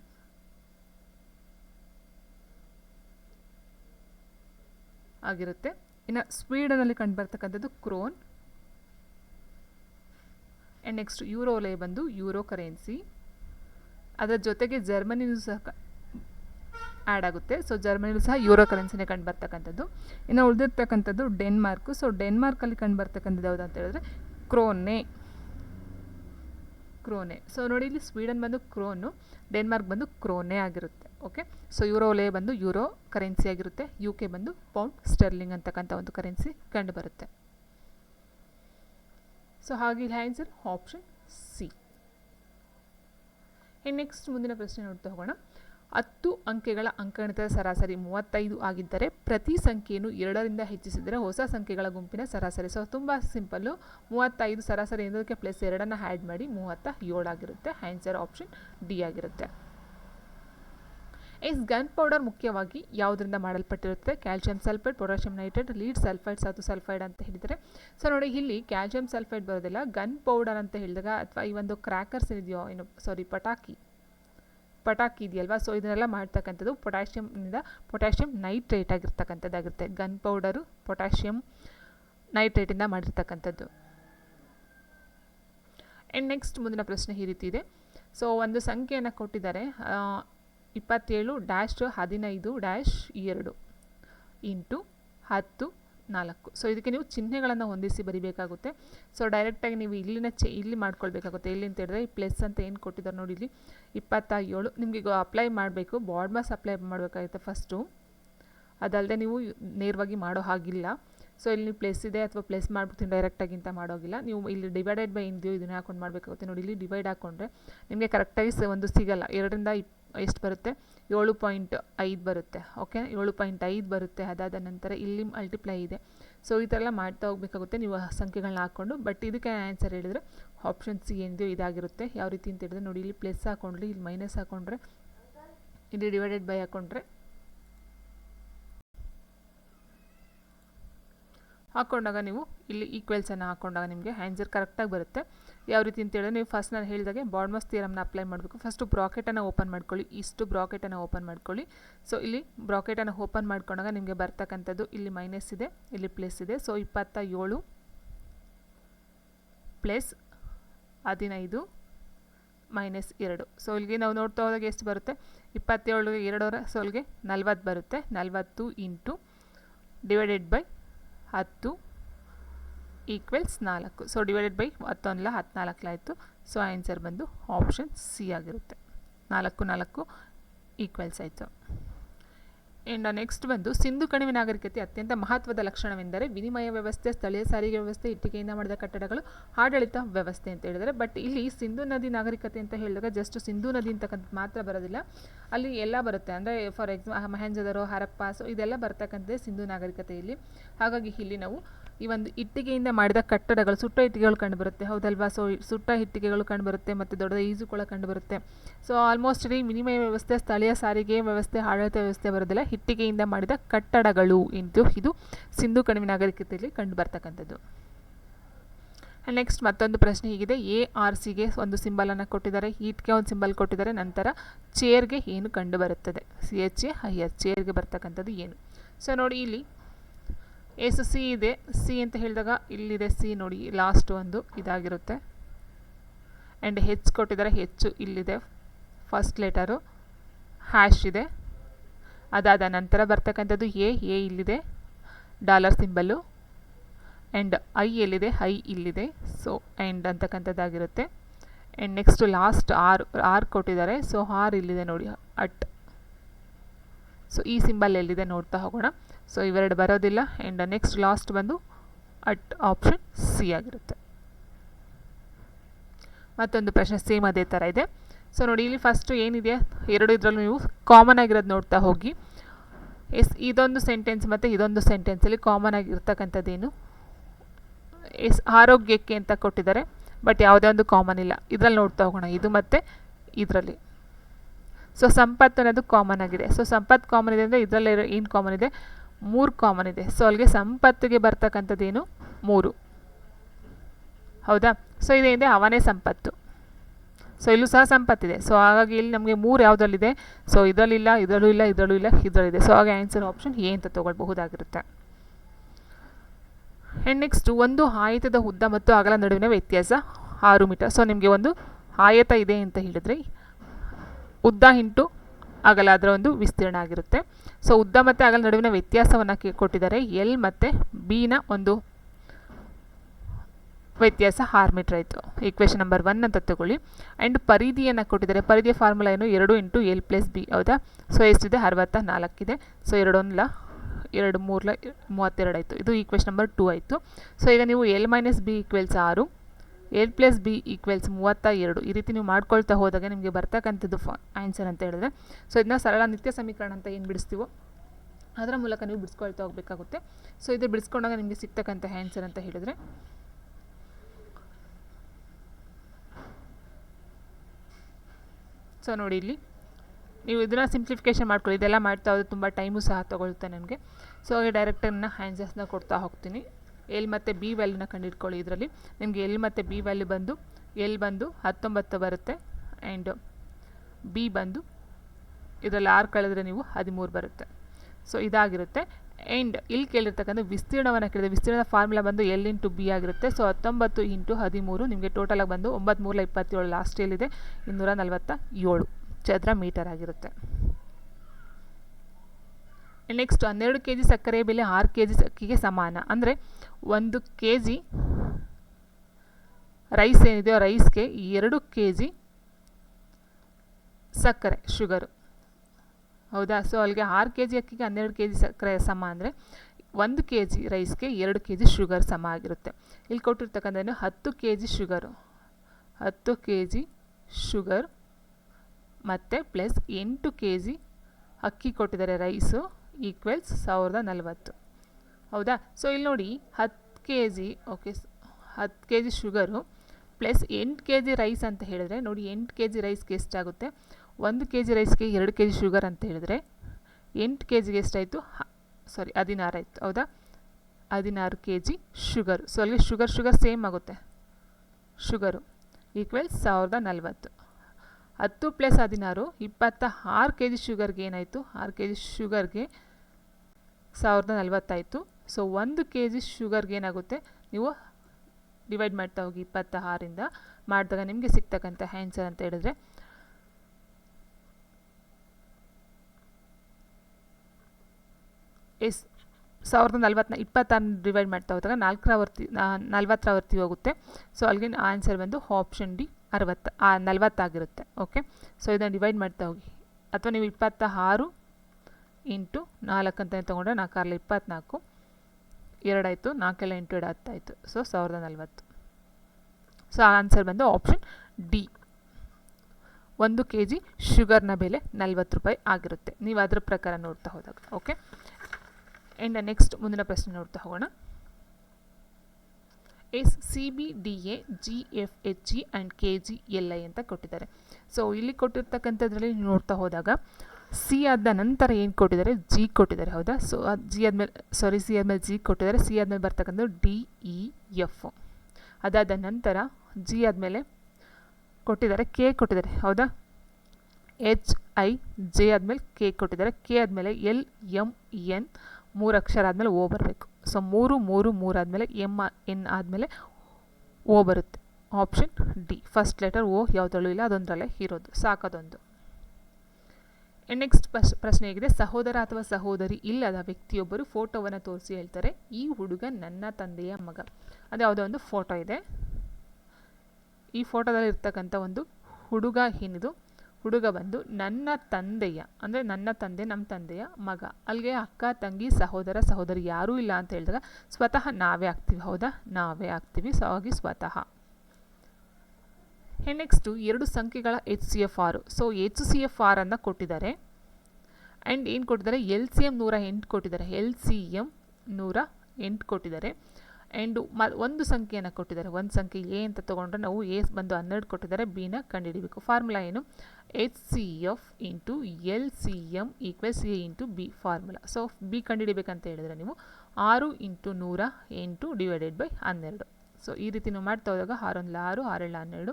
ಆಗಿರುತ್ತೆ. ಇನ್ನು ಸ್ವೀಡನಲ್ಲಿ ಕಂಡುಬರ್ತಕ್ಕಂಥದ್ದು ಕ್ರೋನ್. ಆ್ಯಂಡ್ ನೆಕ್ಸ್ಟ್ ಯೂರೋ ವಲಯ ಬಂದು ಯೂರೋ ಕರೆನ್ಸಿ. ಅದರ ಜೊತೆಗೆ ಜರ್ಮನಿನೂ ಸಹ ಆ್ಯಡ್ ಆಗುತ್ತೆ. ಸೊ ಜರ್ಮನಿಲೂ ಸಹ ಯೂರೋ ಕರೆನ್ಸಿನೇ ಕಂಡು ಬರ್ತಕ್ಕಂಥದ್ದು ಇನ್ನು ಉಳಿದಿರ್ತಕ್ಕಂಥದ್ದು ಡೆನ್ಮಾರ್ಕು. ಸೊ ಡೆನ್ಮಾರ್ಕಲ್ಲಿ ಕಂಡು ಬರ್ತಕ್ಕಂಥದ್ದು ಯಾವುದು ಅಂತ ಹೇಳಿದ್ರೆ ಕ್ರೋನೆ ಕ್ರೋನೆ. ಸೊ ನೋಡಿ ಇಲ್ಲಿ ಸ್ವೀಡನ್ ಬಂದು ಕ್ರೋನು ಡೆನ್ಮಾರ್ಕ್ ಬಂದು ಕ್ರೋನೆ ಆಗಿರುತ್ತೆ ಓಕೆ ಸೊ ಯೂರೋ ವಲಯ ಬಂದು ಯೂರೋ ಕರೆನ್ಸಿ ಆಗಿರುತ್ತೆ ಯು ಕೆ ಬಂದು ಪೌಂಡ್ ಸ್ಟರ್ಲಿಂಗ್ ಅಂತಕ್ಕಂಥ ಒಂದು ಕರೆನ್ಸಿ ಕಂಡುಬರುತ್ತೆ ಸೊ ಹಾಗೆ ಇಲ್ಲಿ ಆನ್ಸರ್ ಆಪ್ಷನ್ ಸಿ ನೆಕ್ಸ್ಟ್ ಮುಂದಿನ ಪ್ರಶ್ನೆ ನೋಡ್ತಾ ಹೋಗೋಣ. ಹತ್ತು ಅಂಕೆಗಳ ಅಂಕಗಣಿತದ ಸರಾಸರಿ ಮೂವತ್ತೈದು ಆಗಿದ್ದರೆ ಪ್ರತಿ ಸಂಖ್ಯೆಯನ್ನು ಎರಡರಿಂದ ಹೆಚ್ಚಿಸಿದರೆ ಹೊಸ ಸಂಖ್ಯೆಗಳ ಗುಂಪಿನ ಸರಾಸರಿ. ಸೊ ತುಂಬ ಸಿಂಪಲ್ಲು ಮೂವತ್ತೈದು ಸರಾಸರಿ ಎಂದಕ್ಕೆ ಪ್ಲಸ್ ಎರಡನ್ನು ಆ್ಯಡ್ ಮಾಡಿ ಮೂವತ್ತ ಏಳಾಗಿರುತ್ತೆ ಆನ್ಸರ್ ಆಪ್ಷನ್ ಡಿ ಆಗಿರುತ್ತೆ. ಎಸ್ ಗನ್ ಪೌಡರ್ ಮುಖ್ಯವಾಗಿ ಯಾವುದರಿಂದ ಮಾಡಲ್ಪಟ್ಟಿರುತ್ತೆ? Calcium sulphide potassium nitrate lead sulphide ಸಾತು sulphide ಅಂತ ಹೇಳಿದರೆ. ಸೊ ನೋಡಿ, ಇಲ್ಲಿ ಕ್ಯಾಲ್ಸಿಯಂ ಸಲ್ಫೈಡ್ ಬರೋದಿಲ್ಲ. ಗನ್ ಪೌಡರ್ ಅಂತ ಹೇಳಿದಾಗ ಅಥವಾ ಈ ಒಂದು ಕ್ರ್ಯಾಕರ್ಸ್ ಇದೆಯೋ ಏನು ಸಾರಿ ಪಟಾಕಿ. ಪಟಾಕಿ ಇದೆಯಲ್ವಾ? ಸೊ ಇದನ್ನೆಲ್ಲ ಮಾಡ್ತಕ್ಕಂಥದ್ದು ಪೊಟ್ಯಾಷಿಯಮ್ನಿಂದ ಪೊಟ್ಯಾಷಿಯಂ ನೈಟ್ರೇಟ್ ಆಗಿರ್ತಕ್ಕಂಥದ್ದಾಗಿರುತ್ತೆ. ಗನ್ ಪೌಡರು ಪೊಟ್ಯಾಷಿಯಂ ನೈಟ್ರೇಟಿಂದ ಮಾಡಿರ್ತಕ್ಕಂಥದ್ದು. ಆ್ಯಂಡ್ ನೆಕ್ಸ್ಟ್ ಮುಂದಿನ ಪ್ರಶ್ನೆ ಈ ರೀತಿ ಇದೆ. ಸೊ ಒಂದು ಸಂಖ್ಯೆಯನ್ನು ಕೊಟ್ಟಿದ್ದಾರೆ. ಇಪ್ಪತ್ತೇಳು ಡ್ಯಾಶ್ ಹದಿನೈದು ಡ್ಯಾಶ್ ಎರಡು ಇಂಟು ಹತ್ತು ನಾಲ್ಕು. ಸೊ ಇದಕ್ಕೆ ನೀವು ಚಿಹ್ನೆಗಳನ್ನು ಹೊಂದಿಸಿ ಬರಿಬೇಕಾಗುತ್ತೆ. ಸೊ ಡೈರೆಕ್ಟಾಗಿ ನೀವು ಇಲ್ಲಿನ ಚೆ, ಇಲ್ಲಿ ಮಾಡ್ಕೊಳ್ಬೇಕಾಗುತ್ತೆ. ಇಲ್ಲಿ ಅಂತ ಹೇಳಿದ್ರೆ, ಈ ಪ್ಲಸ್ ಅಂತ ಏನು ಕೊಟ್ಟಿದ್ದಾರೆ ನೋಡಿ ಇಲ್ಲಿ. ಇಪ್ಪತ್ತ ಏಳು ನಿಮಗೆ ಅಪ್ಲೈ ಮಾಡಬೇಕು. ಬಾಡ್ ಮಾಸ್ ಅಪ್ಲೈ ಮಾಡಬೇಕಾಗುತ್ತೆ ಫಸ್ಟು ಅದಲ್ಲದೆ ನೀವು ನೇರವಾಗಿ ಮಾಡೋ ಹಾಗಿಲ್ಲ. ಸೊ ಇಲ್ಲಿ ಪ್ಲೇಸ್ ಇದೆ ಅಥವಾ ಪ್ಲಸ್ ಮಾಡ್ಬಿಡ್ತೀನಿ ಡೈರೆಕ್ಟಾಗಿ ಅಂತ ಮಾಡೋಗಿಲ್ಲ. ನೀವು ಇಲ್ಲಿ ಡಿವೈಡೆಡ್ ಬೈ ಇಂದು ಇದನ್ನ ಹಾಕೊಂಡು ಮಾಡಬೇಕಾಗುತ್ತೆ ನೋಡಿ. ಇಲ್ಲಿ ಡಿವೈಡ್ ಹಾಕ್ಕೊಂಡ್ರೆ ನಿಮಗೆ ಕರೆಕ್ಟಾಗಿ ಸ, ಒಂದು ಸಿಗಲ್ಲ. ಎರಡರಿಂದ ಇಪ್, ಎಷ್ಟು ಬರುತ್ತೆ? ಏಳು ಪಾಯಿಂಟ್ ಐದು ಬರುತ್ತೆ ಓಕೆ ಏಳು ಪಾಯಿಂಟ್ ಐದು ಬರುತ್ತೆ, ಅದಾದ ನಂತರ ಇಲ್ಲಿ ಮಲ್ಟಿಪ್ಲೈ ಇದೆ. ಸೊ ಈ ಥರ ಎಲ್ಲ ಮಾಡ್ತಾ ಹೋಗಬೇಕಾಗುತ್ತೆ. ನೀವು ಸಂಖ್ಯೆಗಳನ್ನ ಹಾಕ್ಕೊಂಡು ಬಟ್ ಇದಕ್ಕೆ ಆನ್ಸರ್ ಹೇಳಿದರೆ ಆಪ್ಷನ್ ಸಿ ಏನಿದೆಯೋ ಇದಾಗಿರುತ್ತೆ. ಯಾವ ರೀತಿ ಅಂತ ಹೇಳಿದ್ರೆ ನೋಡಿ, ಇಲ್ಲಿ ಪ್ಲಸ್ ಹಾಕೊಂಡ್ರೆ, ಇಲ್ಲಿ ಮೈನಸ್ ಹಾಕೊಂಡ್ರೆ, ಇಲ್ಲಿ ಡಿವೈಡೆಡ್ ಬೈ ಹಾಕೊಂಡ್ರೆ ಹಾಕ್ಕೊಂಡಾಗ ನೀವು ಇಲ್ಲಿ ಈಕ್ವೆಲ್ಸನ್ನು ಹಾಕ್ಕೊಂಡಾಗ ನಿಮಗೆ ಆನ್ಸರ್ ಕರೆಕ್ಟಾಗಿ ಬರುತ್ತೆ. ಯಾವ ರೀತಿ ಅಂತ ಹೇಳಿದ್ರೆ ನೀವು ಫಸ್ಟ್ ನಾನು ಹೇಳಿದಾಗೆ ಬಾಡ್ಮಸ್ ಥಿಯರಮ್ನ ಅಪ್ಲೈ ಮಾಡಬೇಕು. ಫಸ್ಟು ಬ್ರಾಕೆಟನ್ನು ಓಪನ್ ಮಾಡ್ಕೊಳ್ಳಿ. ಇಷ್ಟು ಬ್ರಾಕೆಟನ್ನು ಓಪನ್ ಮಾಡ್ಕೊಳ್ಳಿ. ಸೊ ಇಲ್ಲಿ ಬ್ರಾಕೆಟನ್ನು ಓಪನ್ ಮಾಡ್ಕೊಂಡಾಗ ನಿಮಗೆ ಬರ್ತಕ್ಕಂಥದ್ದು ಇಲ್ಲಿ ಮೈನಸ್ ಇದೆ, ಇಲ್ಲಿ ಪ್ಲಸ್ ಇದೆ. ಸೊ ಇಪ್ಪತ್ತ ಏಳು ಪ್ಲಸ್ ಹದಿನೈದು ಮೈನಸ್ ಎರಡು. ಸೊ ಇಲ್ಲಿಗೆ ನಾವು ನೋಡ್ತಾ ಹೋದಾಗ ಎಷ್ಟು ಬರುತ್ತೆ? ಇಪ್ಪತ್ತೇಳು ಎರಡರ ಸೊ ಅಲ್ಲಿಗೆ ನಲ್ವತ್ತು ಬರುತ್ತೆ. ನಲ್ವತ್ತು ಇಂಟು ಡಿವೈಡೆಡ್ ಬೈ ಹತ್ತು ಈಕ್ವಲ್ಸ್ ನಾಲ್ಕು. ಸೊ ಡಿವೈಡೆಡ್ ಬೈ ಹತ್ತೊಂದಲ ಹದಿನಾಲ್ಕಲಾಯಿತು ಸೊ ಆನ್ಸರ್ ಬಂದು ಆಪ್ಷನ್ ಸಿ ಆಗಿರುತ್ತೆ. ನಾಲ್ಕು ನಾಲ್ಕು ಈಕ್ವಲ್ಸ್ ಆಯಿತು. ಆ್ಯಂಡ್ ನೆಕ್ಸ್ಟ್ ಬಂದು ಸಿಂಧು ಕಣಿವೆ ನಾಗರಿಕತೆ ಅತ್ಯಂತ ಮಹತ್ವದ ಲಕ್ಷಣವೆಂದರೆ ವಿನಿಮಯ ವ್ಯವಸ್ಥೆ, ಸ್ಥಳೀಯ ಸಾರಿಗೆ ವ್ಯವಸ್ಥೆ, ಇಟ್ಟಿಗೆಯಿಂದ ಮಾಡಿದ ಕಟ್ಟಡಗಳು, ಆಡಳಿತ ವ್ಯವಸ್ಥೆ ಅಂತ ಹೇಳಿದರೆ. ಬಟ್ ಇಲ್ಲಿ ಸಿಂಧು ನದಿ ನಾಗರಿಕತೆ ಅಂತ ಹೇಳಿದಾಗ ಜಸ್ಟ್ ಸಿಂಧು ನದಿ ಅಂತಕ್ಕಂಥ ಮಾತ್ರ ಬರೋದಿಲ್ಲ. ಅಲ್ಲಿ ಎಲ್ಲ ಬರುತ್ತೆ. ಅಂದರೆ for exam Mohenjodaro Harappa so ಇದೆಲ್ಲ ಬರ್ತಕ್ಕಂಥದ್ದೇ ಸಿಂಧು ನಾಗರಿಕತೆಯಲ್ಲಿ ಹಾಗಾಗಿ ಇಲ್ಲಿ ನಾವು ಈ ಒಂದು ಇಟ್ಟಿಗೆಯಿಂದ ಮಾಡಿದ ಕಟ್ಟಡಗಳು, ಸುಟ್ಟ ಇಟ್ಟಿಗೆಗಳು ಕಂಡುಬರುತ್ತೆ ಹೌದಲ್ವಾ? ಸೊ ಸುಟ್ಟ ಇಟ್ಟಿಗೆಗಳು ಕಂಡುಬರುತ್ತೆ ಮತ್ತು ದೊಡ್ಡ ಈಜುಕೊಳ ಕಂಡುಬರುತ್ತೆ ಸೊ ಆಲ್ಮೋಸ್ಟ್ ಇಡೀ ವಿನಿಮಯ ವ್ಯವಸ್ಥೆ, ಸ್ಥಳೀಯ ಸಾರಿಗೆ ವ್ಯವಸ್ಥೆ, ಆಡಳಿತ ವ್ಯವಸ್ಥೆ ಬರೋದಿಲ್ಲ. ಇಟ್ಟಿಗೆಯಿಂದ ಮಾಡಿದ ಕಟ್ಟಡಗಳು ಎಂದು ಇದು ಸಿಂಧು ಕಣಿವೆ ನಾಗರಿಕತೆಯಲ್ಲಿ ಕಂಡುಬರ್ತಕ್ಕಂಥದ್ದು ನೆಕ್ಸ್ಟ್ ಮತ್ತೊಂದು ಪ್ರಶ್ನೆ ಹೀಗಿದೆ. ಎ ಆರ್ ಸಿಗೆ ಒಂದು ಸಿಂಬಲನ್ನು ಕೊಟ್ಟಿದ್ದಾರೆ. ಈಟ್ಗೆ ಒಂದು ಸಿಂಬಲ್ ಕೊಟ್ಟಿದ್ದಾರೆ. ನಂತರ ಚೇರ್ಗೆ ಏನು ಕಂಡುಬರುತ್ತದೆ C H A I S ಚೇರ್ಗೆ ಬರ್ತಕ್ಕಂಥದ್ದು ಏನು? ಸೊ ನೋಡಿ ಇಲ್ಲಿ ಎಸ್ ಸಿ ಇದೆ, ಸಿ ಅಂತ ಹೇಳಿದಾಗ ಇಲ್ಲಿದೆ ಸಿ ನೋಡಿ ಲಾಸ್ಟ್ ಒಂದು ಇದಾಗಿರುತ್ತೆ. ಆ್ಯಂಡ್ ಹೆಚ್ ಕೊಟ್ಟಿದ್ದಾರೆ ಹೆಚ್ಚು ಇಲ್ಲಿದೆ. ಫಸ್ಟ್ ಲೆಟರು ಹ್ಯಾಶ್ ಇದೆ. ಅದಾದ ನಂತರ ಬರ್ತಕ್ಕಂಥದ್ದು ಎ ಎ ಇಲ್ಲಿದೆ. ಡಾಲರ್ ಸಿಂಬಲ್ಲು ಆ್ಯಂಡ್ ಐ ಎಲ್ಲಿದೆ ಐ ಇಲ್ಲಿದೆ. So and ಅಂತಕ್ಕಂಥದ್ದಾಗಿರುತ್ತೆ. And next last R R ಕೊಟ್ಟಿದ್ದಾರೆ. ಸೊ ಆರ್ ಇಲ್ಲಿದೆ ನೋಡಿ ಅಟ್ ಸೊ ಈ ಸಿಂಬಲ್ ಎಲ್ಲಿದೆ ನೋಡ್ತಾ ಹೋಗೋಣ. ಸೊ ಇವೆರಡು ಬರೋದಿಲ್ಲ. ಆ್ಯಂಡ್ ನೆಕ್ಸ್ಟ್ ಲಾಸ್ಟ್ ಬಂದು ಅಟ್ ಆಪ್ಷನ್ ಸಿ ಆಗಿರುತ್ತೆ. ಮತ್ತೊಂದು ಪ್ರಶ್ನೆ ಸೇಮ್ ಅದೇ ಥರ ಇದೆ. ಸೊ ನೋಡಿ ಇಲ್ಲಿ ಫಸ್ಟು ಏನಿದೆ? ಎರಡು ಇದರಲ್ಲೂ ನೀವು ಕಾಮನ್ ಆಗಿರೋದು ನೋಡ್ತಾ ಹೋಗಿ. ಎಸ್ ಇದೊಂದು ಸೆಂಟೆನ್ಸ್ ಮತ್ತು ಇದೊಂದು ಸೆಂಟೆನ್ಸಲ್ಲಿ ಕಾಮನ್ ಆಗಿರ್ತಕ್ಕಂಥದ್ದೇನು? ಎಸ್ ಆರೋಗ್ಯಕ್ಕೆ ಅಂತ ಕೊಟ್ಟಿದ್ದಾರೆ. ಬಟ್ ಯಾವುದೇ ಒಂದು ಕಾಮನ್ ಇಲ್ಲ. ಇದರಲ್ಲಿ ನೋಡ್ತಾ ಹೋಗೋಣ. ಇದು ಮತ್ತು ಇದರಲ್ಲಿ. ಸೊ ಸಂಪತ್ತು ಅನ್ನೋದು ಕಾಮನ್ ಆಗಿದೆ. ಸೊ ಸಂಪತ್ತು ಕಾಮನ್ ಇದೆ ಅಂದರೆ ಇದರಲ್ಲಿ ಏನು ಕಾಮನ್ ಇದೆ? ಮೂರು ಕಾಮನ್ ಇದೆ. ಸೊ ಅಲ್ಲಿಗೆ ಸಂಪತ್ತಿಗೆ ಬರ್ತಕ್ಕಂಥದ್ದೇನು? ಮೂರು. ಹೌದಾ? ಸೊ ಇದೇನಿದೆ ಅವನೇ ಸಂಪತ್ತು. ಸೊ ಇಲ್ಲೂ ಸಹ ಸಂಪತ್ತಿದೆ. ಸೊ ಹಾಗಾಗಿ ಇಲ್ಲಿ ನಮಗೆ ಮೂರು ಯಾವುದರಲ್ಲಿದೆ ಸೊ ಇದರಲ್ಲಿಲ್ಲ, ಇದರಲ್ಲೂ ಇಲ್ಲ ಇದರಲ್ಲೂ ಇಲ್ಲ, ಇದರಲ್ಲಿದೆ. ಸೊ ಹಾಗೆ ಆನ್ಸರ್ ಆಪ್ಷನ್ ಎ ಅಂತ ತೊಗೊಳ್ಬಹುದಾಗಿರುತ್ತೆ. ಆ್ಯಂಡ್ ನೆಕ್ಸ್ಟ್ ಒಂದು ಆಯತದ ಉದ್ದ ಮತ್ತು ಅಗಲ ನಡುವಿನ ವ್ಯತ್ಯಾಸ ಆರು ಮೀಟರ್. ಸೊ ನಿಮಗೆ ಒಂದು ಆಯತ ಇದೆ ಅಂತ ಹೇಳಿದರೆ, ಉದ್ದ ಇಂಟು ಅಗಲ ಅದರ ಒಂದು ವಿಸ್ತೀರ್ಣ ಆಗಿರುತ್ತೆ. ಸೊ ಉದ್ದ ಮತ್ತು ಅಗಲ ನಡುವಿನ ವ್ಯತ್ಯಾಸವನ್ನು ಕೊಟ್ಟಿದ್ದಾರೆ. ಎಲ್ ಮತ್ತು ಬಿನ ಒಂದು ವ್ಯತ್ಯಾಸ ಆರು ಮೀಟ್ರ್ ಆಯಿತು. ಈಕ್ವೇಷನ್ ನಂಬರ್ ಒನ್ ಅಂತ ತಗೊಳ್ಳಿ. ಆ್ಯಂಡ್ ಪರಿಧಿಯನ್ನು ಕೊಟ್ಟಿದ್ದಾರೆ. ಪರಿಧಿಯ ಫಾರ್ಮುಲಾ ಏನು? ಎರಡು ಇಂಟು ಎಲ್ ಪ್ಲಸ್ ಬಿ ಹೌದಾ? ಸೊ ಎಷ್ಟಿದೆ? ಅರವತ್ತ ನಾಲ್ಕಿದೆ ಸೊ ಎರಡೊಂದಲ, ಎರಡು ಮೂರಲ, ಮೂವತ್ತೆರಡು ಆಯಿತು. ಇದು ಈಕ್ವೇಷನ್ ನಂಬರ್ ಟೂ ಆಯಿತು. ಸೊ ಈಗ ನೀವು ಎಲ್ ಮೈನಸ್ ಬಿ ಈಕ್ವೆಲ್ಸ್ ಆರು. ಎಲ್ ಪ್ಲಸ್ ಬಿ ಈಕ್ವೆಲ್ಸ್ ಮೂವತ್ತ ಎರಡು ಈ ರೀತಿ ನೀವು ಮಾಡ್ಕೊಳ್ತಾ ಹೋದಾಗ ನಿಮಗೆ ಬರ್ತಕ್ಕಂಥದ್ದು ಫಾ ಆನ್ಸರ್ ಅಂತ ಹೇಳಿದ್ರೆ. ಸೊ ಇದನ್ನ ಸರಳ ನಿತ್ಯ ಸಮೀಕರಣ ಅಂತ ಏನು ಬಿಡಿಸ್ತೀವೋ, ಅದರ ಮೂಲಕ ನೀವು ಬಿಡಿಸ್ಕೊಳ್ತಾ ಹೋಗಬೇಕಾಗುತ್ತೆ. ಸೊ ಇದು ಬಿಡಿಸ್ಕೊಂಡಾಗ ನಿಮಗೆ ಸಿಗ್ತಕ್ಕಂಥ ಆನ್ಸರ್ ಅಂತ ಹೇಳಿದರೆ. ಸೊ ನೋಡಿ ಇಲ್ಲಿ. ನೀವು ಇದನ್ನ ಸಿಂಪ್ಲಿಫಿಕೇಶನ್ ಮಾಡ್ಕೊಳ್ಳಿ. ಇದೆಲ್ಲ ಮಾಡ್ತಾ ಹೋದ್ರೆ ತುಂಬ ಟೈಮು ಸಹ ತಗೊಳ್ಳುತ್ತೆ ನನಗೆ. ಸೊ ಹಾಗೆ ಡೈರೆಕ್ಟನ್ನು ಆನ್ಸರ್ಸ್ನ ಕೊಡ್ತಾ ಹೋಗ್ತೀನಿ. ಎಲ್ ಮತ್ತು ಬಿ ವ್ಯಾಲ್ಯೂನ ಕಂಡುಹಿಡ್ಕೊಳ್ಳಿ ಇದರಲ್ಲಿ. ನಿಮಗೆ ಎಲ್ ಮತ್ತು ಬಿ ವ್ಯಾಲ್ಯೂ ಬಂದು, ಎಲ್ ಬಂದು ಹತ್ತೊಂಬತ್ತು ಬರುತ್ತೆ ಆ್ಯಂಡ್ ಬಿ ಬಂದು ಇದರಲ್ಲಿ ಆರು ಕಳೆದ್ರೆ ನೀವು ಹದಿಮೂರು ಬರುತ್ತೆ. ಸೊ ಇದಾಗಿರುತ್ತೆ. ಆ್ಯಂಡ್ ಇಲ್ಲಿ ಕೇಳಿರ್ತಕ್ಕಂಥ ವಿಸ್ತೀರ್ಣವನ್ನು ಕೇಳಿದೆ. ವಿಸ್ತೀರ್ಣದ ಫಾರ್ಮುಲಾ ಬಂದು ಎಲ್ ಇಂಟು ಬಿ ಆಗಿರುತ್ತೆ. ಸೊ ಹತ್ತೊಂಬತ್ತು ಇಂಟು ಹದಿಮೂರು ನಿಮಗೆ ಟೋಟಲಾಗಿ ಬಂದು ಒಂಬತ್ತು ಮೂರಲ ಇಪ್ಪತ್ತೇಳು ಲಾಸ್ಟ್ ಎಲ್ಲಿದೆ ಇನ್ನೂರ ನಲವತ್ತ ಏಳು ಚದರ ಮೀಟರ್ ಆಗಿರುತ್ತೆ. ನೆಕ್ಸ್ಟ್ ಹನ್ನೆರಡು ಕೆ ಜಿ ಸಕ್ಕರೆ ಬೆಲೆ ಆರು ಕೆ ಜಿ ಅಕ್ಕಿಗೆ ಸಮಾನ. ಅಂದರೆ ಒಂದು ಕೆ ಜಿ ರೈಸ್ ಏನಿದೆಯೋ ರೈಸ್ಗೆ ಎರಡು ಕೆ ಜಿ ಸಕ್ಕರೆ ಶುಗರು ಹೌದಾ? ಸೊ ಅಲ್ಲಿಗೆ ಆರು ಕೆ ಜಿ ಅಕ್ಕಿಗೆ ಹನ್ನೆರಡು ಕೆ ಜಿ ಸಕ್ಕರೆ ಸಮ ಅಂದರೆ ಒಂದು ಕೆ ಜಿ ರೈಸ್ಗೆ ಎರಡು ಕೆ ಜಿ ಶುಗರ್ ಸಮ ಆಗಿರುತ್ತೆ. ಇಲ್ಲಿ ಕೊಟ್ಟಿರ್ತಕ್ಕಂಥ ಹತ್ತು ಕೆ ಜಿ ಶುಗರು ಹತ್ತು ಕೆ ಜಿ ಶುಗರ್ ಮತ್ತು ಪ್ಲಸ್ ಎಂಟು ಕೆ ಜಿ ಅಕ್ಕಿ ಕೊಟ್ಟಿದ್ದಾರೆ ರೈಸು ಈಕ್ವಲ್ಸ್ ಸಾವಿರದ ನಲವತ್ತು. ಹೌದಾ? ಸೊ ಇಲ್ಲಿ ನೋಡಿ, ಹತ್ತು ಕೆ ಜಿ ಓಕೆ ಹತ್ತು ಕೆ ಜಿ ಶುಗರು ಪ್ಲಸ್ ಎಂಟು ಕೆ ಜಿ ರೈಸ್ ಅಂತ ಹೇಳಿದ್ರೆ, ನೋಡಿ, ಎಂಟು ಕೆ ಜಿ ರೈಸ್ಗೆ ಎಷ್ಟಾಗುತ್ತೆ? ಒಂದು ಕೆ ಜಿ ರೈಸ್ಗೆ ಎರಡು ಕೆ ಜಿ ಶುಗರ್ ಅಂತ ಹೇಳಿದ್ರೆ, ಎಂಟು ಕೆ ಜಿಗೆ ಎಷ್ಟಾಯಿತು? ಸಾರಿ ಹದಿನಾರು ಆಯಿತು. ಹೌದಾ? ಹದಿನಾರು ಕೆ ಜಿ ಶುಗರ್ ಸೊ ಅಲ್ಲಿಗೆ ಶುಗರ್ ಶುಗರ್ ಸೇಮ್ ಆಗುತ್ತೆ. ಶುಗರು ಈಕ್ವೆಲ್ಸ್ ಸಾವಿರದ ನಲವತ್ತು. ಹತ್ತು ಪ್ಲಸ್ ಹದಿನಾರು, ಇಪ್ಪತ್ತ ಆರು ಕೆ ಜಿ ಶುಗರ್ಗೆ ಏನಾಯಿತು? ಆರು ಕೆ ಜಿ ಶುಗರ್ಗೆ ಸಾವಿರದ ನಲವತ್ತಾಯಿತು ಸೊ ಒಂದು ಕೆ ಜಿ ಶುಗರ್ಗೆ ಏನಾಗುತ್ತೆ? ನೀವು ಡಿವೈಡ್ ಮಾಡ್ತಾ ಹೋಗಿ ಇಪ್ಪತ್ತ ಆರಿಂದ ಮಾಡಿದಾಗ ನಿಮಗೆ ಸಿಗ್ತಕ್ಕಂಥ ಆನ್ಸರ್ ಅಂತ ಹೇಳಿದ್ರೆ, ಎಸ್, ಸಾವಿರದ ನಲ್ವತ್ತನ ಇಪ್ಪತ್ತಾರು ಡಿವೈಡ್ ಮಾಡ್ತಾ ಹೋದಾಗ ನಾಲ್ಕರ ವರ್ತಿ ನಲ್ವತ್ತರ ವರ್ತಿ ಹೋಗುತ್ತೆ. ಸೊ ಅಲ್ಲಿಗೆ ಆನ್ಸರ್ ಬಂದು ಆಪ್ಷನ್ ಡಿ ಅರವತ್ತು ನಲ್ವತ್ತಾಗಿರುತ್ತೆ. ಓಕೆ ಸೊ ಇದನ್ನು ಡಿವೈಡ್ ಮಾಡ್ತಾ ಹೋಗಿ. ಅಥವಾ ನೀವು ಇಪ್ಪತ್ತ ಆರು ಇಂಟು ನಾಲ್ಕು ಅಂತ ತೊಗೊಂಡ್ರೆ ನಾಲ್ಕಾರಲ್ಲಿ ಇಪ್ಪತ್ತ್ನಾಲ್ಕು ಎರಡಾಯಿತು ನಾಲ್ಕೆಲ್ಲ ಎಂಟು, ಎರಡು ಹತ್ತಾಯಿತು ಸೊ ಸಾವಿರದ ನಲವತ್ತು. ಸೊ ಆನ್ಸರ್ ಬಂದು ಆಪ್ಷನ್ ಡಿ ಒಂದು ಕೆ ಜಿ ಶುಗರ್ನ ಬೆಲೆ ನಲ್ವತ್ತು ರೂಪಾಯಿ ಆಗಿರುತ್ತೆ. ನೀವು ಅದರ ಪ್ರಕಾರ ನೋಡ್ತಾ ಹೋದಾಗ ಓಕೆ ಆ್ಯಂಡ್ ನೆಕ್ಸ್ಟ್ ಮುಂದಿನ ಪ್ರಶ್ನೆ ನೋಡ್ತಾ ಹೋಗೋಣ. S C B D A, G F H G and K G L I ಅಂತ ಕೊಟ್ಟಿದ್ದಾರೆ. ಸೊ ಇಲ್ಲಿ ಕೊಟ್ಟಿರ್ತಕ್ಕಂಥದ್ರಲ್ಲಿ ನೋಡ್ತಾ ಹೋದಾಗ ಸಿ ಆದ ನಂತರ ಏನು ಕೊಟ್ಟಿದ್ದಾರೆ? ಜಿ ಕೊಟ್ಟಿದ್ದಾರೆ, ಹೌದಾ? ಸೊ ಅದು ಜಿ ಆದಮೇಲೆ ಸಾರಿ ಸಿ ಆದಮೇಲೆ ಜಿ ಕೊಟ್ಟಿದ್ದಾರೆ. ಸಿ ಆದಮೇಲೆ ಬರ್ತಕ್ಕಂಥದ್ದು ಡಿ ಇ ಎಫ್ ಅದಾದ ನಂತರ ಜಿ ಆದಮೇಲೆ ಕೊಟ್ಟಿದ್ದಾರೆ ಕೆ ಕೊಟ್ಟಿದ್ದಾರೆ, ಹೌದಾ? ಎಚ್ ಐ ಜೆ ಆದಮೇಲೆ ಕೆ ಕೊಟ್ಟಿದ್ದಾರೆ. ಕೆ ಆದಮೇಲೆ ಎಲ್ ಎಂ ಎನ್ ಮೂರು ಅಕ್ಷರ ಆದಮೇಲೆ ಓ ಬರಬೇಕು. ಸೊ ಮೂರು ಮೂರು ಮೂರು ಆದಮೇಲೆ ಎಂ ಎನ್ ಆದಮೇಲೆ ಓ ಬರುತ್ತೆ. Option D first letter O ಯಾವುದ್ರಲ್ಲೂ ಇಲ್ಲ, ಅದೊಂದರಲ್ಲೇ ಇರೋದು. ಸಾಕೋದೊಂದು. ನೆಕ್ಸ್ಟ್ ಪ್ರಶ್ ಪ್ರಶ್ನೆ ಹೇಗಿದೆ ಸಹೋದರ ಅಥವಾ ಸಹೋದರಿ ಇಲ್ಲದ ವ್ಯಕ್ತಿಯೊಬ್ಬರು ಫೋಟೋವನ್ನು ತೋರಿಸಿ ಹೇಳ್ತಾರೆ, ಈ ಹುಡುಗ ನನ್ನ ತಂದೆಯ ಮಗ. ಅದು ಯಾವುದೋ ಒಂದು ಫೋಟೋ ಇದೆ. ಈ ಫೋಟೋದಲ್ಲಿ ಇರ್ತಕ್ಕಂಥ ಒಂದು ಹುಡುಗ ಏನಿದು? ಹುಡುಗ ಬಂದು, ನನ್ನ ತಂದೆಯ, ಅಂದರೆ ನನ್ನ ತಂದೆ, ನಮ್ಮ ತಂದೆಯ ಮಗ. ಅಲ್ಲಿಗೆ ಅಕ್ಕ, ತಂಗಿ, ಸಹೋದರ, ಸಹೋದರಿ ಯಾರೂ ಇಲ್ಲ ಅಂತ ಹೇಳಿದಾಗ, ಸ್ವತಃ ನಾವೇ ಆಗ್ತೀವಿ, ಹೌದಾ? ನಾವೇ ಆಗ್ತೀವಿ, ಸೊ ಹಾಗೆ ಸ್ವತಃ. ನೆಕ್ಸ್ಟು ಎರಡು ಸಂಖ್ಯೆಗಳ ಎಚ್ ಸಿ ಎಫ್ ಆರು ಸೊ ಎಚ್ ಸಿ ಎಫ್ ಆರನ್ನು ಕೊಟ್ಟಿದ್ದಾರೆ. ಆ್ಯಂಡ್ ಏನು ಕೊಟ್ಟಿದ್ದಾರೆ? ಎಲ್ ಸಿ ಎಂ ನೂರ ಎಂಟು ಕೊಟ್ಟಿದ್ದಾರೆ. ಎಲ್ ಸಿ ಎಂ ನೂರ ಎಂಟು ಕೊಟ್ಟಿದ್ದಾರೆ. ಆ್ಯಂಡ್ ಮ, ಒಂದು ಸಂಖ್ಯೆಯನ್ನು ಕೊಟ್ಟಿದ್ದಾರೆ. ಒಂದು ಸಂಖ್ಯೆ ಎ ಅಂತ ತೊಗೊಂಡ್ರೆ ನಾವು ಎ ಬಂದು ಹನ್ನೆರಡು ಕೊಟ್ಟಿದ್ದಾರೆ. ಬಿನ ಕಂಡುಹಿಡಿಬೇಕು. ಫಾರ್ಮುಲಾ ಏನು? H C F into L C M equals A into B formula so B ಕಂಡುಹಿಡಿಬೇಕಂತ ಹೇಳಿದರೆ ನೀವು ಆರು ಇಂಟು ನೂರ ಎಂಟು ಡಿವೈಡೆಡ್ ಬೈ ಹನ್ನೆರಡು. ಸೊ ಈ ರೀತಿ ನೀವು ಮಾಡ್ತಾ ಹೋದಾಗ ಆರೊಂದ್ಲ ಆರು ಆರೇಳ ಹನ್ನೆರಡು.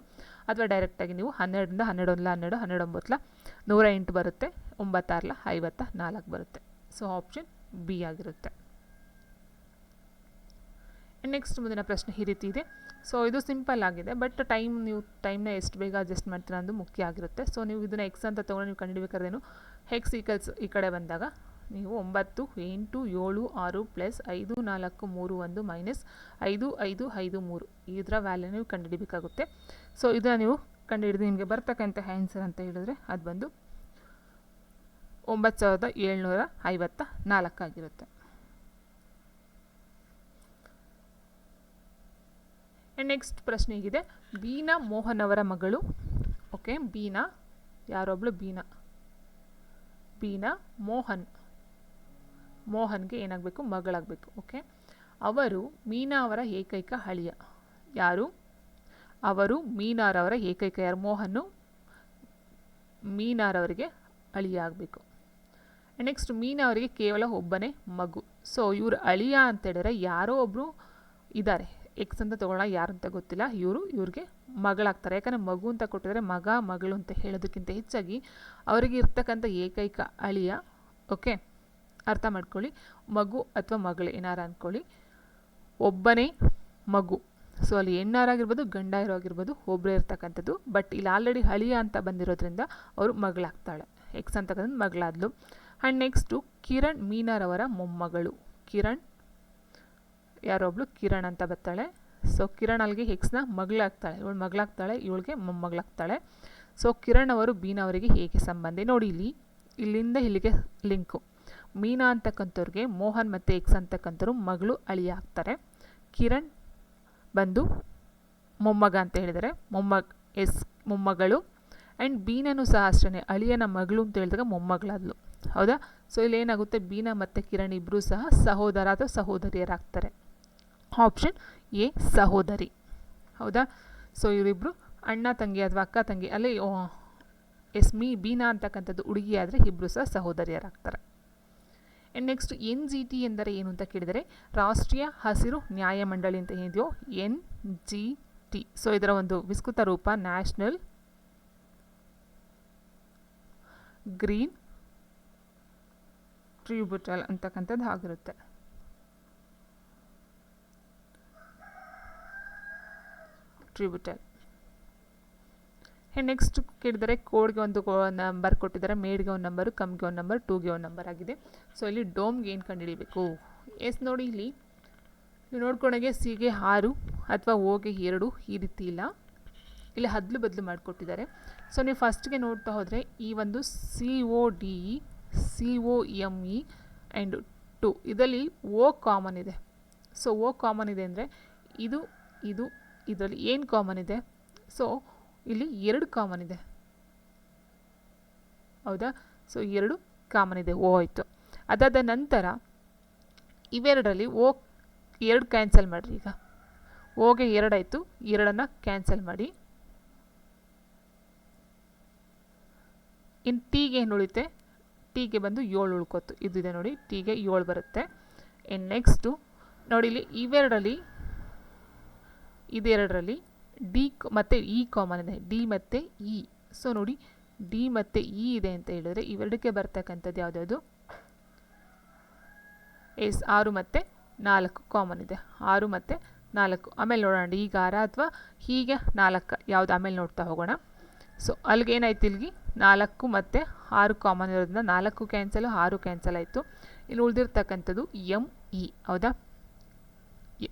ಅಥವಾ ಡೈರೆಕ್ಟಾಗಿ ನೀವು ಹನ್ನೆರಡರಿಂದ ಹನ್ನೆರಡೊಂದ್ಲ ಹನ್ನೆರಡು ಹನ್ನೆರಡು ಒಂಬತ್ತಲ ನೂರ ಎಂಟು ಬರುತ್ತೆ, ಒಂಬತ್ತಾರಲ ಐವತ್ತ ನಾಲ್ಕು ಬರುತ್ತೆ. ಸೊ ಆಪ್ಷನ್ ಬಿ ಆಗಿರುತ್ತೆ. ನೆಕ್ಸ್ಟ್ ಮುಂದಿನ ಪ್ರಶ್ನೆ ಈ ರೀತಿ ಇದೆ. ಸೊ ಇದು ಸಿಂಪಲ್ ಆಗಿದೆ ಬಟ್ ಟೈಮ್ ನೀವು ಟೈಮ್ನ ಎಷ್ಟು ಬೇಗ ಅಡ್ಜಸ್ಟ್ ಮಾಡ್ತೀರಾ ಅನ್ನೋದು ಮುಖ್ಯ ಆಗಿರುತ್ತೆ. ಸೊ ನೀವು ಇದನ್ನು ಎಕ್ಸ್ ಅಂತ ತೊಗೊಂಡು ನೀವು ಕಂಡುಬೇಕಾದ್ರೇನು ಹೆಕ್ಸ್ ಈಕಲ್ಸ್ ಈ ಕಡೆ ಬಂದಾಗ ನೀವು ಒಂಬತ್ತು, ಎಂಟು, ಏಳು, ಆರು ಪ್ಲಸ್ ಐದು, ನಾಲ್ಕು, ಮೂರು, ಒಂದು ಮೈನಸ್ ಐದು ಐದು ಐದು, ಮೂರು. ಇದರ ವ್ಯಾಲ್ಯೂ ನೀವು ಕಂಡುಹಿಡಿಬೇಕಾಗುತ್ತೆ. ಸೊ ಇದನ್ನು ನೀವು ಕಂಡುಹಿಡಿದು ನಿಮಗೆ ಬರ್ತಕ್ಕಂಥ ಆನ್ಸರ್ ಅಂತ ಹೇಳಿದ್ರೆ ಅದು ಬಂದು ಒಂಬತ್ತು ಸಾವಿರದ ಏಳ್ನೂರ ಐವತ್ತ ನಾಲ್ಕಾಗಿರುತ್ತೆ ನೆಕ್ಸ್ಟ್ ಪ್ರಶ್ನೆ ಹೀಗಿದೆ. ಬೀನಾ ಮೋಹನ್ ಅವರ ಮಗಳು ಓಕೆ ಬೀನಾ, ಯಾರೊಬ್ಳು? ಬೀನಾ. ಬೀನಾ ಮೋಹನ್. ಮೋಹನ್ಗೆ ಏನಾಗಬೇಕು? ಮಗಳಾಗಬೇಕು ಓಕೆ ಅವರು ಮೀನಾ ಅವರ ಏಕೈಕ ಅಳಿಯ. ಯಾರು? ಅವರು ಮೀನಾರವರ ಏಕೈಕ ಯಾರು? ಮೋಹನ್ನು ಮೀನಾರವರಿಗೆ ಅಳಿಯ ಆಗಬೇಕು. ನೆಕ್ಸ್ಟ್ ಮೀನಾ ಅವರಿಗೆ ಕೇವಲ ಒಬ್ಬನೇ ಮಗು. ಸೊ ಇವರು ಅಳಿಯ ಅಂತ ಹೇಳಿದ್ರೆ ಯಾರೋ ಒಬ್ಬರು ಇದ್ದಾರೆ ಎಕ್ಸ್ ಅಂತ ತೊಗೊಳ್ಳೋಣ, ಯಾರು ಅಂತ ಗೊತ್ತಿಲ್ಲ. ಇವರು ಇವ್ರಿಗೆ ಮಗಳಾಗ್ತಾರೆ. ಯಾಕಂದರೆ ಮಗು ಅಂತ ಕೊಟ್ಟಿದ್ರೆ ಮಗ, ಮಗಳು ಅಂತ ಹೇಳೋದಕ್ಕಿಂತ ಹೆಚ್ಚಾಗಿ ಅವರಿಗೆ ಇರ್ತಕ್ಕಂಥ ಏಕೈಕ ಅಳಿಯ ಓಕೆ ಅರ್ಥ ಮಾಡ್ಕೊಳ್ಳಿ. ಮಗು ಅಥವಾ ಮಗಳು, ಏನಾರ ಅಂದ್ಕೊಳ್ಳಿ ಒಬ್ಬನೇ ಮಗು. ಸೊ ಅಲ್ಲಿ ಹೆಣ್ಣಾರಾಗಿರ್ಬೋದು ಗಂಡ ಇರೋ ಆಗಿರ್ಬೋದು ಒಬ್ಬರೇ ಇರ್ತಕ್ಕಂಥದ್ದು. ಬಟ್ ಇಲ್ಲಿ ಆಲ್ರೆಡಿ ಹಳಿಯ ಅಂತ ಬಂದಿರೋದ್ರಿಂದ ಅವರು ಮಗಳಾಗ್ತಾಳೆ. ಎಕ್ಸ್ ಅಂತಕ್ಕಂಥದ್ದು ಮಗಳಾದ್ಲು. ಆ್ಯಂಡ್ ನೆಕ್ಸ್ಟು ಕಿರಣ್ ಮೀನಾರವರ ಮೊಮ್ಮಗಳು. ಕಿರಣ್, ಯಾರೊಬ್ಳು? ಕಿರಣ್ ಅಂತ ಬರ್ತಾಳೆ. ಸೊ ಕಿರಣ್ ಅಲ್ಲಿಗೆ ಹೆಕ್ಸ್ನ ಮಗಳಾಗ್ತಾಳೆ. ಇವಳು ಮಗಳಾಗ್ತಾಳೆ, ಇವಳಿಗೆ ಮೊಮ್ಮಗಳಾಗ್ತಾಳೆ. ಸೊ ಕಿರಣ್ ಅವರು, ಬೀನಾ ಅವರಿಗೆ ಹೇಗೆ ಸಂಬಂಧ? ನೋಡಿ, ಇಲ್ಲಿ, ಇಲ್ಲಿಂದ ಇಲ್ಲಿಗೆ ಲಿಂಕು ಮೀನಾ ಅಂತಕ್ಕಂಥವ್ರಿಗೆ, ಮೋಹನ್ ಮತ್ತು ಎಕ್ಸ್ ಅಂತಕ್ಕಂಥವ್ರು ಮಗಳು ಅಳಿಯಾಗ್ತಾರೆ ಕಿರಣ್ ಬಂದು ಮೊಮ್ಮಗ ಅಂತ ಹೇಳಿದರೆ ಮೊಮ್ಮಗ, ಎಸ್, ಮೊಮ್ಮಗಳು. ಆ್ಯಂಡ್ ಬೀನನು ಸಹ ಅಷ್ಟೇ ಅಳಿಯನ ಮಗಳು ಅಂತ ಹೇಳಿದಾಗ ಮೊಮ್ಮಗಳಾದ್ಲು. ಹೌದಾ? ಸೊ ಇಲ್ಲಿ ಏನಾಗುತ್ತೆ? ಬೀನಾ ಮತ್ತು ಕಿರಣ್ ಇಬ್ಬರೂ ಸಹ ಸಹೋದರ ಅಥವಾ ಸಹೋದರಿಯರಾಗ್ತಾರೆ. ಆಪ್ಷನ್ ಎ ಸಹೋದರಿ. ಹೌದಾ? ಸೊ ಇವರಿಬ್ಬರು ಅಣ್ಣ, ತಂಗಿ ಅಥವಾ ಅಕ್ಕ, ತಂಗಿ, ಅಲ್ಲಿ ಎಸ್, ಮೀ, ಬೀನಾ ಅಂತಕ್ಕಂಥದ್ದು ಹುಡುಗಿ ಆದರೆ ಇಬ್ಬರು ಸಹ ಸಹೋದರಿಯರಾಗ್ತಾರೆ. And next N G T ಎಂದರೆ ಏನು ಅಂತ ಕೇಳಿದರೆ, ರಾಷ್ಟ್ರೀಯ ಹಸಿರು ನ್ಯಾಯಮಂಡಳಿ ಅಂತ ಏನಿದೆಯೋ ಎನ್ ಜಿ ಟಿ ಸೊ ಇದರ ಒಂದು ವಿಸ್ತೃತ ರೂಪ ನ್ಯಾಷನಲ್ ಗ್ರೀನ್ ಟ್ರಿಬ್ಯುಟಲ್ ಅಂತಕ್ಕಂಥದ್ದು ಆಗಿರುತ್ತೆ. ಟ್ರಿಬ್ಯುಟಲ್ ನೆಕ್ಸ್ಟ್ ಕೇಳಿದರೆ ಕೋಡ್ಗೆ ಒಂದು ನಂಬರ್ ಕೊಟ್ಟಿದ್ದಾರೆ. ಮೇಡ್ಗೆ ಒಂದು ನಂಬರು ಕಮ್ಗೆ ಒಂದು ನಂಬರ್ ಟೂಗೆ ಒಂದು ನಂಬರ್ ಆಗಿದೆ. ಸೊ ಇಲ್ಲಿ ಡೋಮ್ಗೆ ಏನು ಕಂಡುಹಿಡಿಬೇಕು? ಎಸ್ ನೋಡಿ ಇಲ್ಲಿ. ನೀವು ನೋಡ್ಕೊಂಡಾಗೆ ಸಿಗೆ ಆರು ಅಥವಾ ಓಗೆ ಎರಡು ಈ ರೀತಿ ಇಲ್ಲ. ಇಲ್ಲಿ ಹದ್ಲು ಬದಲು ಮಾಡಿಕೊಟ್ಟಿದ್ದಾರೆ. ಸೊ ನೀವು ಫಸ್ಟ್ಗೆ ನೋಡ್ತಾ ಹೋದರೆ ಈ ಒಂದು C O D E C O M E and two ಇದರಲ್ಲಿ ಓ ಕಾಮನ್ ಇದೆ. ಸೊ ಓ ಕಾಮನ್ ಇದೆ ಅಂದರೆ ಇದು ಇದು, ಇದರಲ್ಲಿ ಏನು ಕಾಮನ್ ಇದೆ? ಸೊ ಇಲ್ಲಿ ಎರಡು ಕಾಮನ್ ಇದೆ. ಹೌದಾ? ಸೊ ಎರಡು ಕಾಮನ್ ಇದೆ. ಓ, ಆಯಿತು. ಅದಾದ ನಂತರ ಇವೆರಡರಲ್ಲಿ ಓ, ಎರಡು ಕ್ಯಾನ್ಸಲ್ ಮಾಡಿರಿ ಈಗ. ಓಗೆ ಎರಡಾಯಿತು ಎರಡನ್ನು ಕ್ಯಾನ್ಸಲ್ ಮಾಡಿ. ಇನ್ನು ಟೀಗೆ ಏನು ಉಳಿತೆ ಟೀಗೆ ಬಂದು ಏಳು ಉಳ್ಕೋತು ಇದಿದೆ ನೋಡಿ, ಟೀಗೆ ಏಳು ಬರುತ್ತೆ. ಇನ್ನು ನೆಕ್ಸ್ಟು, ನೋಡಿ ಇಲ್ಲಿ ಇವೆರಡರಲ್ಲಿ, ಇದೆರಡರಲ್ಲಿ ಡಿ ಮತ್ತು ಇ ಕಾಮನ್ ಇದೆ. ಡಿ ಮತ್ತು ಇ ಸೊ ನೋಡಿ ಡಿ ಮತ್ತು ಇ ಇದೆ ಅಂತ ಹೇಳಿದ್ರೆ ಇವೆರಡಕ್ಕೆ ಬರ್ತಕ್ಕಂಥದ್ದು ಯಾವುದ್ಯಾವುದು? ಎಸ್, ಆರು ಮತ್ತು ನಾಲ್ಕು ಕಾಮನ್ ಇದೆ. ಆರು ಮತ್ತು ನಾಲ್ಕು. ಆಮೇಲೆ ನೋಡೋಣ ಈಗ ಆರ ಅಥವಾ ಹೀಗೆ ನಾಲ್ಕು ಯಾವುದು ಆಮೇಲೆ ನೋಡ್ತಾ ಹೋಗೋಣ. ಸೊ ಅಲ್ಲಿಗೆ ಏನಾಯ್ತು ಇಲ್ಲಿಗೆ? ನಾಲ್ಕು ಮತ್ತು ಆರು ಕಾಮನ್ ಇರೋದ್ರಿಂದ ನಾಲ್ಕು ಕ್ಯಾನ್ಸಲು ಆರು ಕ್ಯಾನ್ಸಲ್ ಆಯಿತು. ಇಲ್ಲಿ ಉಳಿದಿರ್ತಕ್ಕಂಥದ್ದು ಎಂ ಇ ಹೌದಾ? ಎ-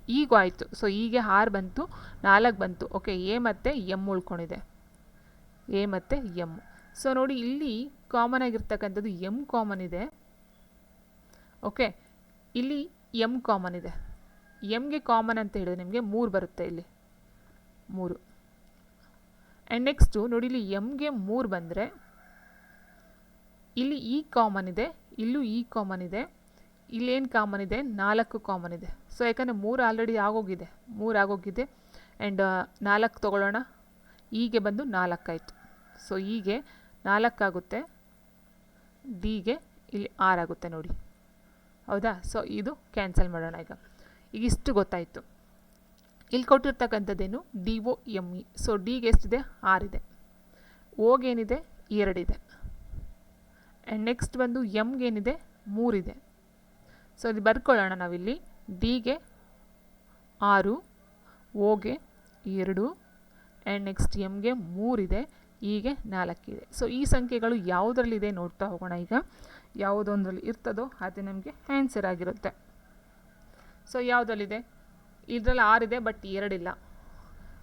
ಈಗ ಆಯಿತು ಸೊ ಹೀಗೆ ಆರು ಬಂತು, ನಾಲ್ಕು ಬಂತು. ಓಕೆ ಎ ಮತ್ತು ಎಂ ಉಳ್ಕೊಂಡಿದೆ. ಎ ಮತ್ತು ಎಂ. ಸೊ ನೋಡಿ, ಇಲ್ಲಿ ಕಾಮನ್ ಆಗಿರ್ತಕ್ಕಂಥದ್ದು ಎಂ ಕಾಮನ್ ಇದೆ. ಓಕೆ ಇಲ್ಲಿ ಎಂ ಕಾಮನ್ ಇದೆ. ಎಮ್ಗೆ ಕಾಮನ್ ಅಂತ ಹೇಳಿದ್ರೆ ನಿಮಗೆ ಮೂರು ಬರುತ್ತೆ ಇಲ್ಲಿ. ಮೂರು. ಆ್ಯಂಡ್ ನೆಕ್ಸ್ಟು ನೋಡಿ, ಇಲ್ಲಿ ಎಮ್ಗೆ ಮೂರು ಬಂದರೆ, ಇಲ್ಲಿ ಇ ಕಾಮನ್ ಇದೆ, ಇಲ್ಲೂ ಇ ಕಾಮನ್ ಇದೆ. ಇಲ್ಲೇನು ಕಾಮನ್ ಇದೆ, ನಾಲ್ಕು ಕಾಮನ್ ಇದೆ. ಸೊ ಯಾಕಂದರೆ ಮೂರು ಆಲ್ರೆಡಿ ಆಗೋಗಿದೆ, ಮೂರು ಆಗೋಗಿದೆ. ಆ್ಯಂಡ್ ನಾಲ್ಕು ತೊಗೊಳ್ಳೋಣ. ಹೀಗೆ ಬಂದು ನಾಲ್ಕಾಯಿತು. ಸೊ ಹೀಗೆ ನಾಲ್ಕಾಗುತ್ತೆ ಡಿಗೆ ಇಲ್ಲಿ ಆರಾಗುತ್ತೆ ನೋಡಿ. ಹೌದಾ? ಸೊ ಇದು ಕ್ಯಾನ್ಸಲ್ ಮಾಡೋಣ ಈಗ. ಈಗ ಇಷ್ಟು ಗೊತ್ತಾಯಿತು. ಇಲ್ಲಿ ಕೊಟ್ಟಿರ್ತಕ್ಕಂಥದ್ದೇನು? D O M E. So ಡಿಗೆ ಎಷ್ಟಿದೆ? ಆರಿದೆ. ಓಗೇನಿದೆ? ಎರಡಿದೆ. ಆ್ಯಂಡ್ ನೆಕ್ಸ್ಟ್ ಬಂದು ಎಮ್ಗೇನಿದೆ? ಮೂರಿದೆ. ಸೊ ಇದು ಬರ್ಕೊಳ್ಳೋಣ ನಾವಿಲ್ಲಿ. ಡಿಗೆ ಆರು ಓಗೆ ಎರಡು ಆ್ಯಂಡ್ ನೆಕ್ಸ್ಟ್ ಎಮ್ಗೆ ಮೂರಿದೆ ಹೀಗೆ ನಾಲ್ಕಿದೆ ಸೊ ಈ ಸಂಖ್ಯೆಗಳು ಯಾವುದರಲ್ಲಿದೆ ನೋಡ್ತಾ ಹೋಗೋಣ ಈಗ. ಯಾವುದೊಂದರಲ್ಲಿ ಇರ್ತದೋ ಅದು ನಮಗೆ ಆನ್ಸರ್ ಆಗಿರುತ್ತೆ. ಸೊ ಯಾವುದರಲ್ಲಿದೆ? ಇದರಲ್ಲಿ ಆರಿದೆ ಬಟ್ ಎರಡಿಲ್ಲ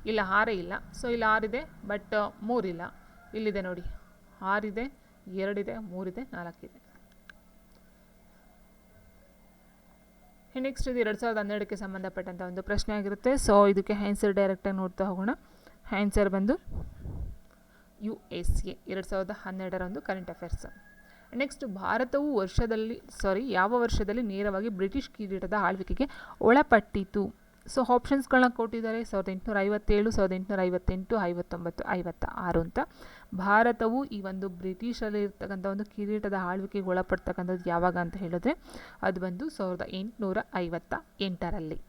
ಇಲ್ಲ. ಆರೇ ಇಲ್ಲ. ಸೊ ಇಲ್ಲಿ ಆರಿದೆ ಬಟ್ ಮೂರಿಲ್ಲ ಇಲ್ಲಿದೆ ನೋಡಿ. ಆರಿದೆ ಎರಡಿದೆ ಮೂರಿದೆ ನಾಲ್ಕಿದೆ ನೆಕ್ಸ್ಟ್ ಇದು ಎರಡು ಸಾವಿರದ ಹನ್ನೆರಡಕ್ಕೆ ಸಂಬಂಧಪಟ್ಟಂಥ ಒಂದು ಪ್ರಶ್ನೆ ಆಗಿರುತ್ತೆ. ಸೊ ಇದಕ್ಕೆ ಆನ್ಸರ್ ಡೈರೆಕ್ಟಾಗಿ ನೋಡ್ತಾ ಹೋಗೋಣ. ಆನ್ಸರ್ ಬಂದು ಯು ಎಸ್ ಎ ಎರಡು ಸಾವಿರದ ಹನ್ನೆರಡರ ಒಂದು ಕರೆಂಟ್ ಅಫೇರ್ಸ್ ನೆಕ್ಸ್ಟ್ ಭಾರತವು ವರ್ಷದಲ್ಲಿ ಸಾರಿ ಯಾವ ವರ್ಷದಲ್ಲಿ ನೇರವಾಗಿ ಬ್ರಿಟಿಷ್ ಕಿರೀಟದ ಆಳ್ವಿಕೆಗೆ ಒಳಪಟ್ಟಿತು? ಸೊ ಆಪ್ಷನ್ಸ್ಗಳನ್ನ ಕೊಟ್ಟಿದ್ದಾರೆ ಸಾವಿರದ ಎಂಟುನೂರ ಐವತ್ತೇಳು ಸಾವಿರದ ಎಂಟುನೂರ ಐವತ್ತೆಂಟು, ಐವತ್ತೊಂಬತ್ತು, ಐವತ್ತ. ಆರು ಅಂತ ಭಾರತವು ಈ ಒಂದು ಬ್ರಿಟಿಷರಲ್ಲಿ ಇರ್ತಕ್ಕಂಥ ಒಂದು ಕಿರೀಟದ ಆಳ್ವಿಕೆಗೆ ಒಳಪಡ್ತಕ್ಕಂಥದ್ದು ಯಾವಾಗ ಅಂತ ಹೇಳಿದ್ರೆ, ಅದು ಬಂದು ಸಾವಿರದ ಎಂಟುನೂರ ಐವತ್ತ ಎಂಟರಲ್ಲಿ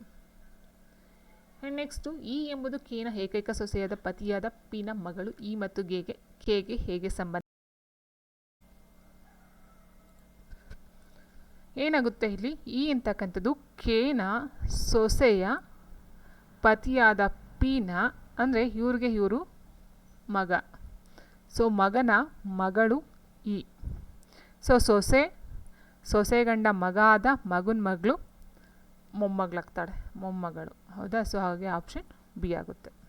ನೆಕ್ಸ್ಟು ಈ ಎಂಬುದು ಕೇನ ಏಕೈಕ ಸೊಸೆಯಾದ ಪತಿಯಾದ ಪಿನ ಮಗಳು ಈ ಮತ್ತು ಗೆಗೆ, ಕೆಗೆ ಹೇಗೆ ಸಂಬಂಧ ಏನಾಗುತ್ತೆ ಇಲ್ಲಿ? ಇ ಅಂತಕ್ಕಂಥದ್ದು ಕೇನ, ಸೊಸೆಯ ಪತಿಯಾದ ಪಿನ, ಅಂದರೆ ಇವ್ರಿಗೆ ಇವರು ಮಗ. ಸೊ ಮಗನ ಮಗಳು ಇ ಸೊ ಸೊಸೆ ಸೊಸೆ ಗಂಡ ಮಗ ಆದ ಮಗನ ಮಗಳು ಮೊಮ್ಮಗಳಾಗ್ತಾಳೆ, ಮೊಮ್ಮಗಳು. ಹೌದಾ? ಸೊ ಹಾಗೆ ಆಪ್ಷನ್ ಬಿ ಆಗುತ್ತೆ.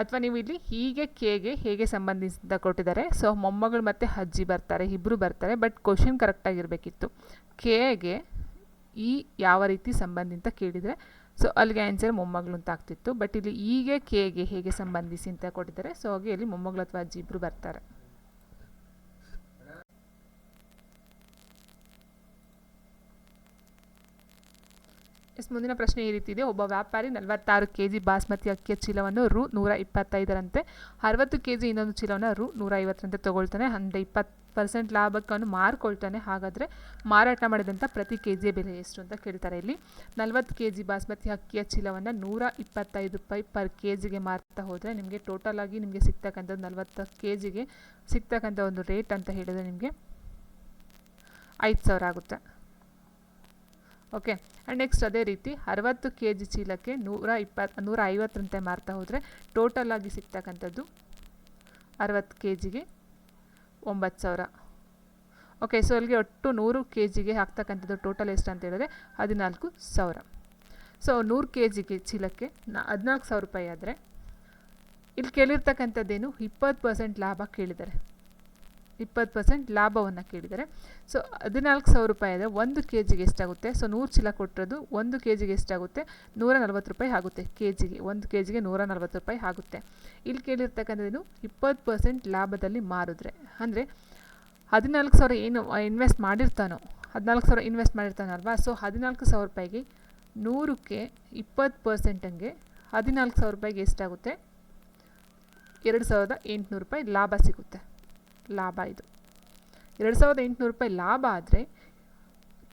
ಅಥವಾ ನೀವು ಇಲ್ಲಿ ಹೀಗೆ ಕೆಗೆ ಹೇಗೆ ಸಂಬಂಧಿಸಿದ ಕೊಟ್ಟಿದ್ದಾರೆ. ಸೊ ಮೊಮ್ಮಗಳು ಮತ್ತು ಅಜ್ಜಿ ಬರ್ತಾರೆ ಇಬ್ಬರು ಬರ್ತಾರೆ ಬಟ್ ಕ್ವಶನ್ ಕರೆಕ್ಟಾಗಿರಬೇಕಿತ್ತು ಕೆಗೆ ಈ ಯಾವ ರೀತಿ ಸಂಬಂಧಿ ಅಂತ ಕೇಳಿದರೆ ಸೊ ಅಲ್ಲಿಗೆ ಆನ್ಸರ್ ಮೊಮ್ಮಗಳು ಅಂತ ಆಗ್ತಿತ್ತು. ಬಟ್ ಇಲ್ಲಿ ಹೀಗೆ ಕೆಗೆ ಹೇಗೆ ಸಂಬಂಧಿಸಿ ಅಂತ ಕೊಟ್ಟಿದ್ದಾರೆ. ಸೊ ಹಾಗೆ ಇಲ್ಲಿ ಮೊಮ್ಮಗಳು ಅಥವಾ ಅಜ್ಜಿ ಇಬ್ಬರು ಬರ್ತಾರೆ. ಎಸ್ ಮುಂದಿನ ಪ್ರಶ್ನೆ ಈ ರೀತಿ ಇದೆ. ಒಬ್ಬ ವ್ಯಾಪಾರಿ ನಲವತ್ತಾರು ಕೆ ಜಿ ಬಾಸ್ಮತಿ ಅಕ್ಕಿಯ ಚೀಲವನ್ನು ರು ನೂರ ಇಪ್ಪತ್ತೈದರಂತೆ, ಅರವತ್ತು ಕೆ ಜಿ ಇನ್ನೊಂದು ಚೀಲವನ್ನು ರು ನೂರ ಐವತ್ತರಂತೆ ತೊಗೊಳ್ತಾನೆ. ಅಂದರೆ ಇಪ್ಪತ್ತು ಪರ್ಸೆಂಟ್ ಲಾಭಕ್ಕನ್ನು ಮಾರ್ಕೊಳ್ತಾನೆ. ಹಾಗಾದರೆ ಮಾರಾಟ ಮಾಡಿದಂಥ ಪ್ರತಿ ಕೆ ಜಿಯ ಬೆಲೆ ಎಷ್ಟು ಅಂತ ಕೇಳ್ತಾರೆ ಇಲ್ಲಿ. ನಲವತ್ತು ಕೆ ಜಿ ಬಾಸ್ಮತಿ ಅಕ್ಕಿಯ ಚೀಲವನ್ನು ನೂರ ಇಪ್ಪತ್ತೈದು ರೂಪಾಯಿ ಪರ್ ಕೆ ಜಿಗೆ ಮಾರ್ತಾ ಹೋದರೆ ನಿಮಗೆ ಟೋಟಲ್ ಆಗಿ ನಿಮಗೆ ಸಿಗ್ತಕ್ಕಂಥದ್ದು ನಲವತ್ತು ಕೆ ಜಿಗೆ ಸಿಗ್ತಕ್ಕಂಥ ಒಂದು ರೇಟ್ ಅಂತ ಹೇಳಿದರೆ ನಿಮಗೆ ಐದು ಸಾವಿರ ಆಗುತ್ತೆ. ಓಕೆ ಆ್ಯಂಡ್ ನೆಕ್ಸ್ಟ್ ಅದೇ ರೀತಿ ಅರವತ್ತು ಕೆ ಜಿ ಚೀಲಕ್ಕೆ ನೂರ ಇಪ್ಪತ್ತು, ನೂರ ಐವತ್ತರಂತೆ ಮಾರ್ತಾ ಹೋದರೆ ಟೋಟಲ್ ಆಗಿ ಸಿಗ್ತಕ್ಕಂಥದ್ದು ಅರವತ್ತು ಕೆ ಜಿಗೆ ಒಂಬತ್ತು ಸಾವಿರ. ಓಕೆ ಸೊ ಅಲ್ಲಿಗೆ ಒಟ್ಟು ನೂರು ಕೆ ಜಿಗೆ ಹಾಕ್ತಕ್ಕಂಥದ್ದು ಟೋಟಲ್ ಎಷ್ಟು ಅಂತ ಹೇಳಿದ್ರೆ ಹದಿನಾಲ್ಕು ಸಾವಿರ. ಸೊ ನೂರು ಕೆ ಜಿಗೆ ಚೀಲಕ್ಕೆ ನಾ, ಹದಿನಾಲ್ಕು ಸಾವಿರ ರೂಪಾಯಿ ಆದರೆ ಇಲ್ಲಿ ಕೇಳಿರ್ತಕ್ಕಂಥದ್ದೇನು ಇಪ್ಪತ್ತು ಪರ್ಸೆಂಟ್ ಲಾಭ ಕೇಳಿದ್ದಾರೆ. ಇಪ್ಪತ್ತು ಪರ್ಸೆಂಟ್ ಲಾಭವನ್ನು ಕೇಳಿದ್ದಾರೆ. ಸೊ ಹದಿನಾಲ್ಕು ಸಾವಿರ ರೂಪಾಯಿ ಆದರೆ ಒಂದು ಕೆ ಜಿಗೆ ಎಷ್ಟಾಗುತ್ತೆ? ಸೊ ನೂರು ಚೀಲ ಕೊಟ್ಟಿರೋದು ಒಂದು ಕೆ ಜಿಗೆ ಎಷ್ಟಾಗುತ್ತೆ? ನೂರ ನಲ್ವತ್ತು ರೂಪಾಯಿ ಆಗುತ್ತೆ ಕೆ ಜಿಗೆ ಒಂದು ಕೆ ಜಿಗೆ ನೂರ ನಲ್ವತ್ತು ರೂಪಾಯಿ ಆಗುತ್ತೆ. ಇಲ್ಲಿ ಕೇಳಿರ್ತಕ್ಕಂಥದ್ದು ಇಪ್ಪತ್ತು ಪರ್ಸೆಂಟ್ ಲಾಭದಲ್ಲಿ ಮಾರಿದ್ರೆ. ಅಂದರೆ ಹದಿನಾಲ್ಕು ಸಾವಿರ ಏನು ಇನ್ವೆಸ್ಟ್ ಮಾಡಿರ್ತಾನೋ, ಹದಿನಾಲ್ಕು ಸಾವಿರ ಇನ್ವೆಸ್ಟ್ ಮಾಡಿರ್ತಾನಲ್ವಾ? ಸೊ ಹದಿನಾಲ್ಕು ಸಾವಿರ ರೂಪಾಯಿಗೆ ನೂರಕ್ಕೆ ಇಪ್ಪತ್ತು ಪರ್ಸೆಂಟಂಗೆ ಹದಿನಾಲ್ಕು ಸಾವಿರ ರೂಪಾಯಿಗೆ ಎಷ್ಟಾಗುತ್ತೆ? ಎರಡು ಸಾವಿರದ ಎಂಟುನೂರು ರೂಪಾಯಿ ಲಾಭ ಸಿಗುತ್ತೆ. ಲಾಭ ಇದು. ಎರಡು ಸಾವಿರದ ಎಂಟುನೂರು ರೂಪಾಯಿ ಲಾಭ ಆದರೆ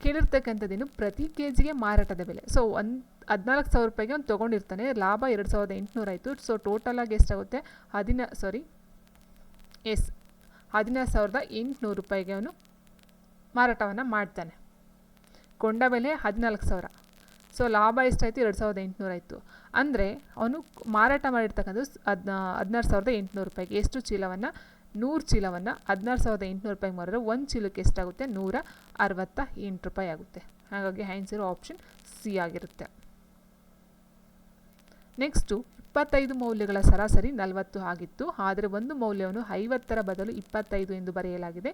ಕೇಳಿರ್ತಕ್ಕಂಥದ್ದೇನು ಪ್ರತಿ ಕೆ ಜಿಗೆ ಮಾರಾಟದ ಬೆಲೆ. ಸೊ ಒಂದು ಹದಿನಾಲ್ಕು ಸಾವಿರ ರೂಪಾಯಿಗೆ ಅವ್ನು ತೊಗೊಂಡಿರ್ತಾನೆ, ಲಾಭ ಎರಡು ಸಾವಿರದ ಎಂಟುನೂರು ಆಯಿತು. ಸೊ ಟೋಟಲಾಗಿ ಎಷ್ಟಾಗುತ್ತೆ? ಹದಿನ ಸಾರಿ ಎಸ್, ಹದಿನಾರು ಸಾವಿರದ ಎಂಟುನೂರು ರೂಪಾಯಿಗೆ ಅವನು ಮಾರಾಟವನ್ನು ಮಾಡ್ತಾನೆ. ಕೊಂಡ ಬೆಲೆ ಹದಿನಾಲ್ಕು ಸಾವಿರ. ಸೊ ಲಾಭ ಎಷ್ಟಾಯಿತು? ಎರಡು ಸಾವಿರದ ಎಂಟುನೂರು ಆಯಿತು. ಅಂದರೆ, ಅವನು ಮಾರಾಟ ಮಾಡಿರ್ತಕ್ಕಂಥದ್ದು ಹದಿನಾ, ಹದಿನಾರು ಸಾವಿರದ ಎಂಟುನೂರು ರೂಪಾಯಿಗೆ. ಎಷ್ಟು ಚೀಲವನ್ನು ನೂರು ಚೀಲವನ್ನು ಹದಿನಾರು ಸಾವಿರದ ಎಂಟುನೂರು ರೂಪಾಯಿಗೆ ಮಾರಿದ್ರೆ ಒಂದು ಚೀಲಕ್ಕೆ ಎಷ್ಟಾಗುತ್ತೆ? ನೂರ ಅರವತ್ತ ಎಂಟು ರೂಪಾಯಿ ಆಗುತ್ತೆ. ಹಾಗಾಗಿ ಆನ್ಸರ್ ಆಪ್ಷನ್ ಸಿ ಆಗಿರುತ್ತೆ. ನೆಕ್ಸ್ಟು ಇಪ್ಪತ್ತೈದು ಮೌಲ್ಯಗಳ ಸರಾಸರಿ ನಲವತ್ತು ಆಗಿತ್ತು. ಆದರೆ ಒಂದು ಮೌಲ್ಯವನ್ನು ಐವತ್ತರ ಬದಲು ಇಪ್ಪತ್ತೈದು ಎಂದು ಬರೆಯಲಾಗಿದೆ.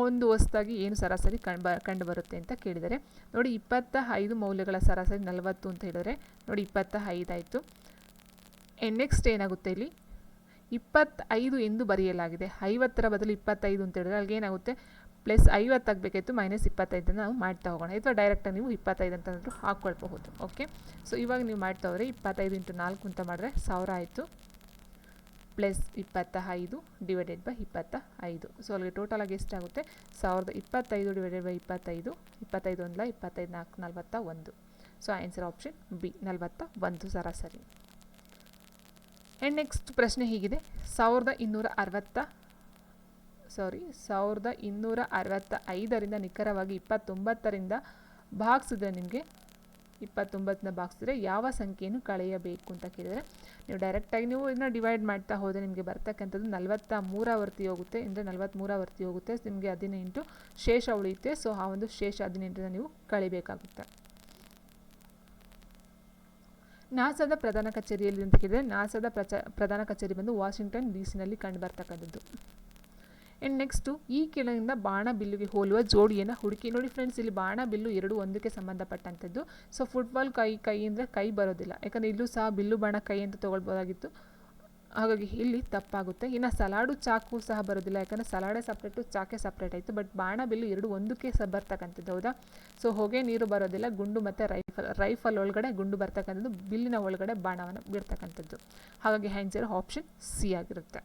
ಒಂದು ಹೊಸದಾಗಿ ಏನು ಸರಾಸರಿ ಕಂಡು ಕಂಡು ಬರುತ್ತೆ ಅಂತ ಕೇಳಿದರೆ, ನೋಡಿ ಇಪ್ಪತ್ತ ಐದು ಮೌಲ್ಯಗಳ ಸರಾಸರಿ ನಲವತ್ತು ಅಂತ ಹೇಳಿದರೆ, ನೋಡಿ ಇಪ್ಪತ್ತ ಐದಾಯಿತು ನೆಕ್ಸ್ಟ್ ಏನಾಗುತ್ತೆ ಇಲ್ಲಿ? ಇಪ್ಪತ್ತೈದು ಎಂದು ಬರೆಯಲಾಗಿದೆ. ಐವತ್ತರ ಬದಲು ಇಪ್ಪತ್ತೈದು ಅಂತ ಹೇಳಿದ್ರೆ ಅಲ್ಲಿಗೆ ಏನಾಗುತ್ತೆ? ಪ್ಲಸ್ ಐವತ್ತು ಆಗಬೇಕಾಯ್ತು ಮೈನಸ್ ಇಪ್ಪತ್ತೈದನ್ನು ನಾವು ಮಾಡ್ತಾ ಹೋಗೋಣ. ಅಥವಾ ಡೈರೆಕ್ಟಾಗಿ ನೀವು ಇಪ್ಪತ್ತೈದು ಅಂತಂದರೂ ಹಾಕ್ಕೊಳ್ಬಹುದು. ಓಕೆ ಸೊ ಇವಾಗ ನೀವು ಮಾಡ್ತಾ ಹೋದರೆ ಇಪ್ಪತ್ತೈದು ಇಂಟು ನಾಲ್ಕು ಅಂತ ಮಾಡಿದ್ರೆ ಸಾವಿರ ಆಯಿತು. ಪ್ಲಸ್ ಇಪ್ಪತ್ತ ಐದು ಡಿವೈಡೆಡ್ ಬೈ ಇಪ್ಪತ್ತ ಐದು ಸೊ ಅಲ್ಲಿಗೆ ಟೋಟಲಾಗಿ ಎಷ್ಟಾಗುತ್ತೆ ಸಾವಿರದ ಇಪ್ಪತ್ತೈದು ಡಿವೈಡೆಡ್ ಬೈ ಇಪ್ಪತ್ತೈದು. ಇಪ್ಪತ್ತೈದು ಒಂದಲ ಇಪ್ಪತ್ತೈದು ನಾಲ್ಕು ನಲ್ವತ್ತ ಒಂದು. ಸೊ ಆನ್ಸರ್ ಆಪ್ಷನ್ ಬಿ ನಲ್ವತ್ತ ಒಂದು ಸರಾಸರಿ. ಆ್ಯಂಡ್ ನೆಕ್ಸ್ಟ್ ಪ್ರಶ್ನೆ ಹೀಗಿದೆ. ಸಾವಿರದ ಇನ್ನೂರ ಅರವತ್ತ ಸಾರಿ ಸಾವಿರದ ಇನ್ನೂರ ಅರವತ್ತ ಐದರಿಂದ ನಿಖರವಾಗಿ ಇಪ್ಪತ್ತೊಂಬತ್ತರಿಂದ ಭಾಗಿಸಿದ್ರೆ ನಿಮಗೆ ಇಪ್ಪತ್ತೊಂಬತ್ತನ್ನ ಭಾಗಿಸಿದ್ರೆ ಯಾವ ಸಂಖ್ಯೆಯನ್ನು ಕಳೆಯಬೇಕು ಅಂತ ಕೇಳಿದರೆ, ನೀವು ಡೈರೆಕ್ಟಾಗಿ ನೀವು ಇದನ್ನ ಡಿವೈಡ್ ಮಾಡ್ತಾ ಹೋದರೆ ನಿಮಗೆ ಬರ್ತಕ್ಕಂಥದ್ದು ನಲವತ್ತ ಮೂರಾವರ್ತಿ ಹೋಗುತ್ತೆ. ಅಂದರೆ ನಲವತ್ತ್ಮೂರಾವರ್ತಿ ಹೋಗುತ್ತೆ. ನಿಮಗೆ ಹದಿನೆಂಟು ಶೇಷ ಉಳಿಯುತ್ತೆ. ಸೊ ಆ ಒಂದು ಶೇಷ ಹದಿನೆಂಟನ್ನ ನೀವು ಕಳಿಬೇಕಾಗುತ್ತೆ. ನಾಸಾದ ಪ್ರಧಾನ ಕಚೇರಿಯಲ್ಲಿ ಅಂತ ಕೇಳಿದರೆ ನಾಸಾದ ಪ್ರಚ, ಪ್ರಧಾನ ಕಚೇರಿ ಬಂದು ವಾಷಿಂಗ್ಟನ್ ಡಿ ಸಿನಲ್ಲಿ ಕಂಡು ಬರ್ತಕ್ಕಂಥದ್ದು. ಆ್ಯಂಡ್ ನೆಕ್ಸ್ಟು ಈ ಕೆಳಗಿಂದ ಬಾಣ ಬಿಲ್ಲುಗೆ ಹೋಲುವ ಜೋಡಿಯನ್ನು ಹುಡುಕಿ. ನೋಡಿ ಫ್ರೆಂಡ್ಸ್ ಇಲ್ಲಿ ಬಾಣ ಬಿಲ್ಲು ಎರಡು ಒಂದಕ್ಕೆ ಸಂಬಂಧಪಟ್ಟಂಥದ್ದು. ಸೊ ಫುಟ್ಬಾಲ್ ಕೈ ಕೈ ಕೈ ಬರೋದಿಲ್ಲ. ಯಾಕಂದರೆ ಇಲ್ಲೂ ಸಹ ಬಿಲ್ಲು ಬಾಣ ಕೈ ಅಂತ ತೊಗೊಳ್ಬೋದಾಗಿತ್ತು. ಹಾಗಾಗಿ ಇಲ್ಲಿ ತಪ್ಪಾಗುತ್ತೆ. ಇನ್ನು ಸಲಾಡು ಚಾಕು ಸಹ ಬರೋದಿಲ್ಲ. ಯಾಕಂದರೆ ಸಲಾಡೆ ಸಪ್ರೇಟು ಚಾಕೆ ಸಪ್ರೇಟ್ ಆಯಿತು. ಬಟ್ ಬಾಣ ಬಿಲ್ಲು ಎರಡು ಒಂದಕ್ಕೆ ಸಹ ಬರ್ತಕ್ಕಂಥದ್ದು, ಹೌದಾ? ಸೊ ಹೊಗೆ ನೀರು ಬರೋದಿಲ್ಲ. ಗುಂಡು ಮತ್ತು ರೈಫಲ್ ರೈಫಲ್ ಒಳಗಡೆ ಗುಂಡು ಬರ್ತಕ್ಕಂಥದ್ದು. ಬಿಲ್ಲಿನ ಒಳಗಡೆ ಬಾಣವನ್ನು ಬಿಡ್ತಕ್ಕಂಥದ್ದು. ಹಾಗಾಗಿ ಹ್ಯಾಂಜರ್ ಆಪ್ಷನ್ ಸಿ ಆಗಿರುತ್ತೆ.